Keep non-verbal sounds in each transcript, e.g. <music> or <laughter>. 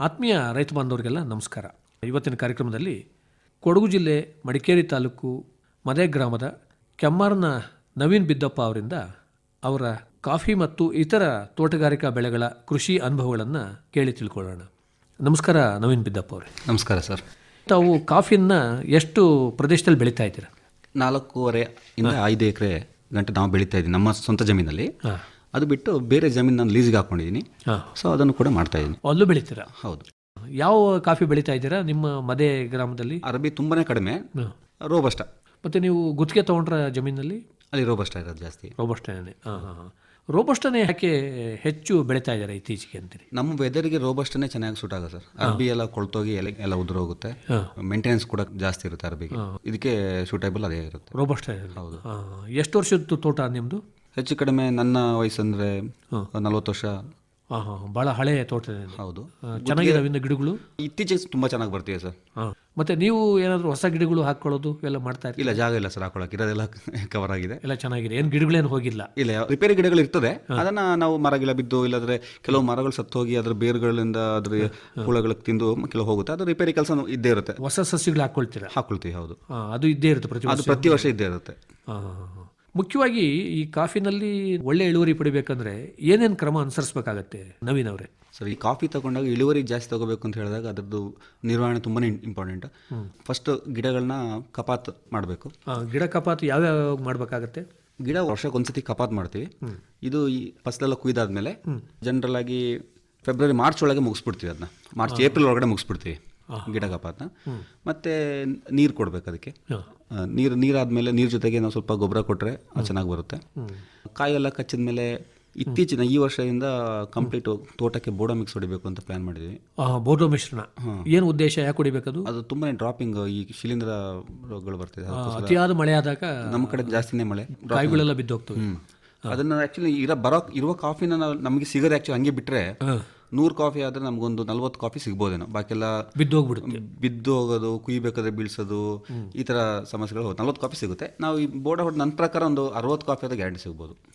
ಆತ್ಮೀಯ ರೈತ ಬಾಂಧವರಿಗೆಲ್ಲ ನಮಸ್ಕಾರ. ಇವತ್ತಿನ ಕಾರ್ಯಕ್ರಮದಲ್ಲಿ ಕೊಡಗು ಜಿಲ್ಲೆ ಮಡಿಕೇರಿ ತಾಲೂಕು ಮದೆ ಗ್ರಾಮದ ಕೆಮ್ಮಾರನ ನವೀನ್ ಬಿದ್ದಪ್ಪ ಅವರಿಂದ ಅವರ ಕಾಫಿ ಮತ್ತು ಇತರ ತೋಟಗಾರಿಕಾ ಬೆಳೆಗಳ ಕೃಷಿ ಅನುಭವಗಳನ್ನು ಕೇಳಿ ತಿಳ್ಕೊಳ್ಳೋಣ. ನಮಸ್ಕಾರ ನವೀನ್ ಬಿದ್ದಪ್ಪ ಅವರೇ. ನಮಸ್ಕಾರ ಸರ್. ತಾವು ಕಾಫಿಯನ್ನು ಎಷ್ಟು ಪ್ರದೇಶದಲ್ಲಿ ಬೆಳೀತಾ ಇದ್ದೀರಾ? ನಾಲ್ಕೂವರೆ ಇಂದ ಐದು ಎಕರೆ ಗಂಟೆ ನಾವು ಬೆಳೀತಾ ಇದ್ದೀವಿ. ನಮ್ಮ ಸ್ವಂತ ಜಮೀನಲ್ಲಿ. ಹಾಂ. ಅದು ಬಿಟ್ಟು ಬೇರೆ ಜಮೀನು ನಾನು ಲೀಸ್ಗೆ ಹಾಕೊಂಡಿದ್ದೀನಿ ಸೊ ಅದನ್ನು ಕೂಡ ಮಾಡ್ತಾ ಇದ್ದೀನಿ ಅಲ್ಲೂ ಬೆಳಿತೀರಾ? ಹೌದು. ಯಾವ ಕಾಫಿ ಬೆಳೀತಾ ಇದ್ದೀರಾ? ನಿಮ್ಮ ಮದೆ ಗ್ರಾಮದಲ್ಲಿ? ಅರಬಿ ತುಂಬಾನೇ ಕಡಿಮೆ. ರೋಬಸ್ಟ ಮತ್ತೆ ನೀವು ಗುತ್ತಿಗೆ ತಗೊಂಡ್ರ ಜಮೀನಲ್ಲಿ? ಅಲ್ಲಿ ರೋಬಸ್ಟ ಇರೋದು ಜಾಸ್ತಿ. ರೋಬಸ್ಟನೇ ಹಾಂ ಹಾಂ ಹಾಂ. ರೋಬಸ್ಟನೇ ಯಾಕೆ ಹೆಚ್ಚು ಬೆಳೀತಾ ಇದ್ದಾರೆ ಇತ್ತೀಚೆಗೆ ಅಂತೀರಿ? ನಮ್ಮ ವೆದರ್ಗೆ ರೋಬಸ್ಟನೇ ಚೆನ್ನಾಗಿ ಸೂಟ್ ಆಗ ಸರ್. ಅರ್ಬಿ ಎಲ್ಲ ಕೊಳ್ತೋಗಿ ಎಲೆ ಎಲ್ಲ ಉದುರೋಗುತ್ತೆ. ಮೇಂಟೆನೆನ್ಸ್ ಕೂಡ ಜಾಸ್ತಿ ಇರುತ್ತೆ ಅರ್ಬಿಗೆ ಇದಕ್ಕೆ ಸೂಟೇಬಲ್ ಅದೇ ಇರುತ್ತೆ. ರೋಬಸ್ಟ ಹೌದು. ಎಷ್ಟು ವರ್ಷದ ತೋಟ ನಿಮ್ಮದು ಹೆಚ್ಚು ಕಡಿಮೆ ನನ್ನ ವಯಸ್ಸಂದ್ರೆ ನಲವತ್ತು ವರ್ಷ. ಹಾಂ ಹಾಂ ಭಾಳ ಹಳೆಯ ತೋಟ ಹೌದು. ಚೆನ್ನಾಗಿದ್ದಾವೆ ಇನ್ನು ಗಿಡಗಳು? ಇತ್ತೀಚೆಗೆ ತುಂಬಾ ಚೆನ್ನಾಗಿ ಬರ್ತೀವಿ ಸರ್. ಮತ್ತೆ ನೀವು ಏನಾದರೂ ಹೊಸ ಗಿಡಗಳು ಹಾಕೊಳ್ಳೋದು ಎಲ್ಲ ಮಾಡ್ತಾ ಇಲ್ಲ ಜಾಗ ಇಲ್ಲ ಸರ್ ಹಾಕೊಳಕ್ಕೆ ಇರೋದೆಲ್ಲ <laughs> ಕವರ್ ಆಗಿದೆ. ಎಲ್ಲ ಚೆನ್ನಾಗಿದೆ. ಏನು ಗಿಡಗಳೇನು ಹೋಗಿಲ್ಲ? ಇಲ್ಲ ರಿಪೇರಿ ಗಿಡಗಳು ಇರ್ತದೆ. ಅದನ್ನ ನಾವು ಮರಗಿಲ್ಲ ಬಿದ್ದು ಇಲ್ಲಾದ್ರೆ ಕೆಲವು ಮರಗಳು ಸತ್ತು ಹೋಗಿ ಅದ್ರ ಬೇರುಗಳಿಂದ ಅದ್ರ ಹುಳಗಳಿಗೆ ತಿಂದು ಕೆಲವು ಹೋಗುತ್ತೆ. ಅದು ರಿಪೇರಿ ಕೆಲಸ ಇದ್ದೇ ಇರುತ್ತೆ. ಹೊಸ ಸಸ್ಯಗಳು ಹಾಕೊಳ್ತೀರಾ? ಹಾಕೊಳ್ತೀವಿ ಹೌದು. ಅದು ಇದ್ದೇ ಇರುತ್ತೆ ಪ್ರತಿ ಅದು ವರ್ಷ? ಪ್ರತಿ ವರ್ಷ ಇದ್ದೇ ಇರುತ್ತೆ. ಹಾಂ. ಮುಖ್ಯವಾಗಿ ಈ ಕಾಫಿನಲ್ಲಿ ಒಳ್ಳೆ ಇಳುವರಿ ಪಡಿಬೇಕಂದ್ರೆ ಏನೇನು ಕ್ರಮ ಅನುಸರಿಸಬೇಕಾಗತ್ತೆ ನವೀನ್ ಅವರೇ? ಸರ್ ಈ ಕಾಫಿ ತಗೊಂಡಾಗ ಇಳುವರಿ ಜಾಸ್ತಿ ತಗೋಬೇಕು ಅಂತ ಹೇಳಿದಾಗ ಅದರದ್ದು ನಿರ್ವಹಣೆ ತುಂಬಾ ಇಂಪಾರ್ಟೆಂಟ್ ಫಸ್ಟ್ ಗಿಡಗಳನ್ನ ಕಪಾತ್ ಮಾಡಬೇಕು. ಗಿಡ ಕಪಾತ್ ಯಾವ್ಯಾವ ಮಾಡಬೇಕಾಗತ್ತೆ? ಗಿಡ ವರ್ಷಕ್ಕೆ ಒಂದ್ಸತಿ ಕಪಾತ್ ಮಾಡ್ತೀವಿ. ಇದು ಈ ಫಸಲೆಲ್ಲ ಕುಯ್ದಾದ್ಮೇಲೆ ಜನರಲ್ ಆಗಿ ಫೆಬ್ರವರಿ ಮಾರ್ಚ್ ಒಳಗೆ ಮುಗಿಸ್ಬಿಡ್ತೀವಿ ಅದನ್ನ. ಮಾರ್ಚ್ ಏಪ್ರಿಲ್ ಒಳಗಡೆ ಮುಗಿಸ್ಬಿಡ್ತೀವಿ ಗಿಡ ಕಪಾತ್ನ. ಮತ್ತೆ ನೀರು ಕೊಡ್ಬೇಕು ಅದಕ್ಕೆ. ನೀರು ನೀರಾದ್ಮೇಲೆ ನೀರು ಜೊತೆಗೆ ನಾವು ಸ್ವಲ್ಪ ಗೊಬ್ಬರ ಕೊಟ್ರೆ ಅದು ಚೆನ್ನಾಗಿ ಬರುತ್ತೆ. ಕಾಯೆಲ್ಲ ಕಚ್ಚಿದ ಮೇಲೆ ಇತ್ತೀಚಿನ ಈ ವರ್ಷದಿಂದ ಕಂಪ್ಲೀಟ್ ತೋಟಕ್ಕೆ ಬೋಡೋ ಮಿಕ್ಸ್ ಹೊಡಿಬೇಕು ಅಂತ ಪ್ಲಾನ್ ಮಾಡಿದ್ವಿ. ಬೋಡೋ ಮಿಶ್ರಣ. ಏನು ಉದ್ದೇಶ ಯಾಕೆ ಹೊಡಿಬೇಕದು ಅದು? ತುಂಬಾ ಡ್ರಾಪಿಂಗ್ ಈ ಶಿಲೀಂಧ್ರ ರೋಗಗಳು ಬರ್ತಿದೆ. ಅತಿಯಾದ ಮಳೆ ಆದಾಗ ನಮ್ಮ ಕಡೆ ಜಾಸ್ತಿನೇ ಮಳೆ. ಕಾಯಿಗಳೆಲ್ಲ ಬಿದ್ದೋಗ್ತವೆ. ಅದನ್ನ ಆಕ್ಚುಲಿ ಇರೋ ಬರೋ ಇರುವ ಕಾಫಿನ ನಮಗೆ ಸಿಗೋದು ಆಕ್ಚುಲಿ ಹಂಗೆ ಬಿಟ್ರೆ ನೂರು ಕಾಫಿ ಆದ್ರೆ ನಮಗೊಂದು ನಲ್ವತ್ತು ಕಾಫಿ ಸಿಗ್ಬೋದೇನೋ. ಬಾಕಿಲ್ಲ ಬಿದ್ದೋಗ್ಬಿಡುತ್ತೆ. ಬಿದ್ದು ಹೋಗೋದು ಕುಯ್ಬೇಕಾದ್ರೆ ಬೀಳ್ಸೋದು ಈ ತರ ಸಮಸ್ಯೆಗಳು ನಲ್ವತ್ತು ಕಾಫಿ ಸಿಗುತ್ತೆ. ನಾವು ಈ ಬೋರ್ಡ್ ಹೊಡೆದು ನನ್ನ ಪ್ರಕಾರ ಒಂದು ಅರವತ್ತು ಕಾಫಿ ಆದ ಗ್ಯಾರಂಟಿ ಸಿಗ್ಬೋದು.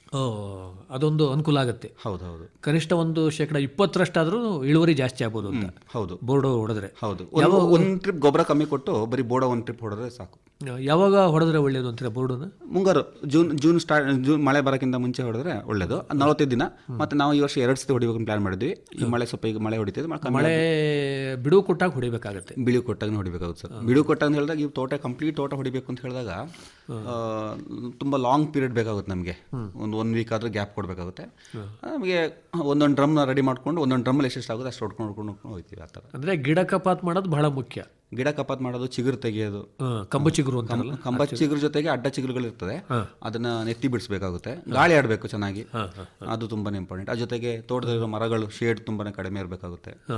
ಅದೊಂದು ಅನುಕೂಲ ಆಗುತ್ತೆ. ಹೌದು ಹೌದು. ಕನಿಷ್ಠ ಒಂದು ಶೇಕಡ ಇಪ್ಪತ್ತರಷ್ಟಾದ್ರೂ ಇಳುವರಿ ಜಾಸ್ತಿ ಆಗ್ಬೋದು ಅಂತ. ಹೌದು. ಬೋರ್ಡೋ ಹೊಡೆದ್ರೆ. ಹೌದು. ಒಂದು ಟ್ರಿಪ್ ಗೊಬ್ಬರ ಕಮ್ಮಿ ಕೊಟ್ಟು ಬರೀ ಬೋರ್ಡ ಒಂದು ಟ್ರಿಪ್ ಹೊಡೆದ್ರೆ ಸಾಕು. ಯಾವಾಗ ಹೊಡೆದ್ರೆ ಒಳ್ಳೇದು ಅಂತೀರಾ ಬೋರ್ಡನ್ನ ಮುಂಗಾರು ಜೂನ್ ಜೂನ್ ಸ್ಟಾರ್ಟ್ ಜೂನ್ ಮಳೆ ಬರೋಕ್ಕಿಂತ ಮುಂಚೆ ಹೊಡೆದ್ರೆ ಒಳ್ಳೇದು. ನಲವತ್ತೈದು ದಿನ. ಮತ್ತೆ ನಾವು ಈ ವರ್ಷ ಎರಡು ಸತಿ ಹೊಡಿಬೇಕು ಪ್ಲಾನ್ ಮಾಡಿದ್ವಿ. ಈ ಮಳೆ ಸ್ವಲ್ಪ ಈಗ ಮಳೆ ಹೊಡಿತಿದೆ ಮಳೆ ಬಿಡುವು ಕೊಟ್ಟಾಗ ಹೊಡಿಬೇಕಾಗುತ್ತೆ. ಬಿಳಿ ಕೊಟ್ಟಾಗ ಹೊಡಿಬೇಕಾಗುತ್ತೆ ಸರ್. ಬಿಡು ಕೊಟ್ಟಾಗ ಹೇಳಿದಾಗ ಈ ತೋಟ ಕಂಪ್ಲೀಟ್ ತೋಟ ಹೊಡಿಬೇಕು ಅಂತ ಹೇಳಿದಾಗ ತುಂಬ ಲಾಂಗ್ ಪೀರಿಯಡ್ ಬೇಕಾಗುತ್ತೆ ನಮಗೆ. ಒಂದು ಒನ್ ವೀಕ್ ಆದರೂ ಗ್ಯಾಪ್ ಕೊಡಬೇಕಾಗುತ್ತೆ. ನಮಗೆ ಒಂದೊಂದು ಡ್ರಮ್ನ ರೆಡಿ ಮಾಡ್ಕೊಂಡು ಒಂದೊಂದು ಡ್ರಮ್ಮಲ್ಲಿ ಎಷ್ಟೆಷ್ಟು ಆಗುತ್ತೆ ಅಷ್ಟು ಹೊಡ್ಕೊಂಡು ಹೊಡ್ಕೊಂಡು ಹೊಡ್ಕೊಂಡು ಹೋಗ್ತೀವಿ ಆ ಥರ. ಅಂದರೆ ಗಿಡ ಕಪಾತ್ ಮಾಡೋದು ಬಹಳ ಮುಖ್ಯ. ಗಿಡ ಕಪಾತ್ ಮಾಡೋದು ಚಿಗುರು ತೆಗೆಯೋದು. ಕಂಬ ಚಿಗುರು ಅಂತ ಕಂಬ ಚಿಗುರು ಜೊತೆಗೆ ಅಡ್ಡ ಚಿಗುರುಗಳು ಇರ್ತದೆ. ಅದನ್ನ ನೆತ್ತಿ ಬಿಡಿಸಬೇಕಾಗುತ್ತೆ. ಗಾಳಿ ಆಡಬೇಕು ಚೆನ್ನಾಗಿ. ಅದು ತುಂಬಾ ಇಂಪಾರ್ಟೆಂಟ್ ಅದ್ರ ಜೊತೆಗೆ ತೋಟದಲ್ಲಿರೋ ಮರಗಳು ಶೇಡ್ ತುಂಬಾ ಕಡಿಮೆ ಇರಬೇಕಾಗುತ್ತೆ. ಆ,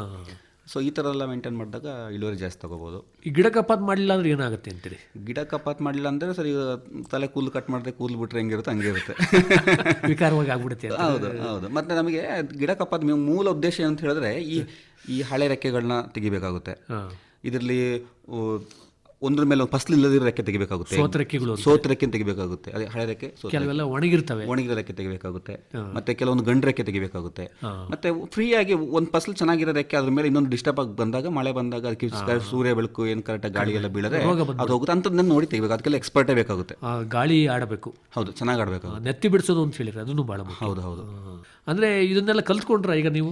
ಸೊ ಈ ಥರ ಎಲ್ಲ ಮೇಂಟೈನ್ ಮಾಡಿದಾಗ ಇಳುವರಿ ಜಾಸ್ತಿ ತಗೋಬೋದು. ಈ ಗಿಡ ಕಪಾತ್ ಮಾಡಲಿಲ್ಲ ಅಂದ್ರೆ ಏನಾಗುತ್ತೆ ಅಂತೀರಿ? ಗಿಡ ಕಪಾತ್ ಮಾಡಿಲ್ಲ ಅಂದರೆ ಸರಿ ತಲೆ ಕೂದಲು ಕಟ್ ಮಾಡಿದ್ರೆ ಕೂದಲು ಬಿಟ್ರೆ ಹೆಂಗಿರುತ್ತೆ ಹಂಗೆ ಇರುತ್ತೆ. <laughs> ವಿಕಾರವಾಗಿ ಆಗ್ಬಿಡುತ್ತೆ. ಹೌದು ಹೌದು. ಮತ್ತೆ ನಮಗೆ ಗಿಡ ಕಪಾತ್ ಮೂಲ ಉದ್ದೇಶ ಅಂತ ಹೇಳಿದ್ರೆ ಈ ಈ ಹಳೆ ರೆಕ್ಕೆಗಳನ್ನ ತೆಗಿಬೇಕಾಗುತ್ತೆ. ಇದರಲ್ಲಿ ಒಂದ್ರ ಮೇಲೆ ಒಂದು ಫಸಲು ಇಲ್ಲದಿರೋ ರೆಕ್ಕೆ ತೆಗಿಬೇಕಾಗುತ್ತೆ. ಸೋತ ರೆಕ್ಕೆಗಳು. ಸೋತ ರೆಕ್ಕೆ ತೆಗಿಬೇಕಾಗುತ್ತೆ. ಅದೇ ಹಳೆ ರೆಕ್ಕೆ ಸೋತ ಕೆಲವೆಲ್ಲ ಒಣಗಿರ್ತವೆ. ಒಣಗಿರೋ ರೆಕ್ಕೆ ತೆಗಿಬೇಕಾಗುತ್ತೆ. ಮತ್ತೆ ಕೆಲವೊಂದು ಗಂಡು ರೆಕ್ಕೆ ತೆಗಿಬೇಕಾಗುತ್ತೆ. ಮತ್ತೆ ಫ್ರೀಯಾಗಿ ಒಂದು ಫಸಲು ಚೆನ್ನಾಗಿರೋ ರೆಕ್ಕೆ ಅದ್ರ ಮೇಲೆ ಇನ್ನೊಂದು ಡಿಸ್ಟರ್ಬ್ ಆಗಿ ಬಂದಾಗ ಮಳೆ ಬಂದಾಗ ಅದಕ್ಕೆ ಸೂರ್ಯ ಬೆಳಕು ಏನು ಕರೆಕ್ಟಾಗಿ ಗಾಳಿ ಎಲ್ಲ ಬೀಳದೆ ಅದು ಹೋಗುತ್ತೆ. ಅಂಥದ್ದನ್ನ ನೋಡಿ ತೆಗಿಬೇಕು. ಅದಕ್ಕೆಲ್ಲ ಎಕ್ಸ್ಪರ್ಟೇ ಬೇಕಾಗುತ್ತೆ. ಗಾಳಿ ಆಡಬೇಕು. ಹೌದು ಚೆನ್ನಾಗಿ ಆಡಬೇಕು ನೆತ್ತಿ ಬಿಡಿಸೋದು ಅಂತ ಹೇಳಿದ್ರೆ ಅದನ್ನು ಬಹಳ ಹೌದು ಹೌದು. ಅಂದ್ರೆ ಇದನ್ನೆಲ್ಲ ಕಲ್ತ್ಕೊಂಡ್ರ ಈಗ ನೀವು?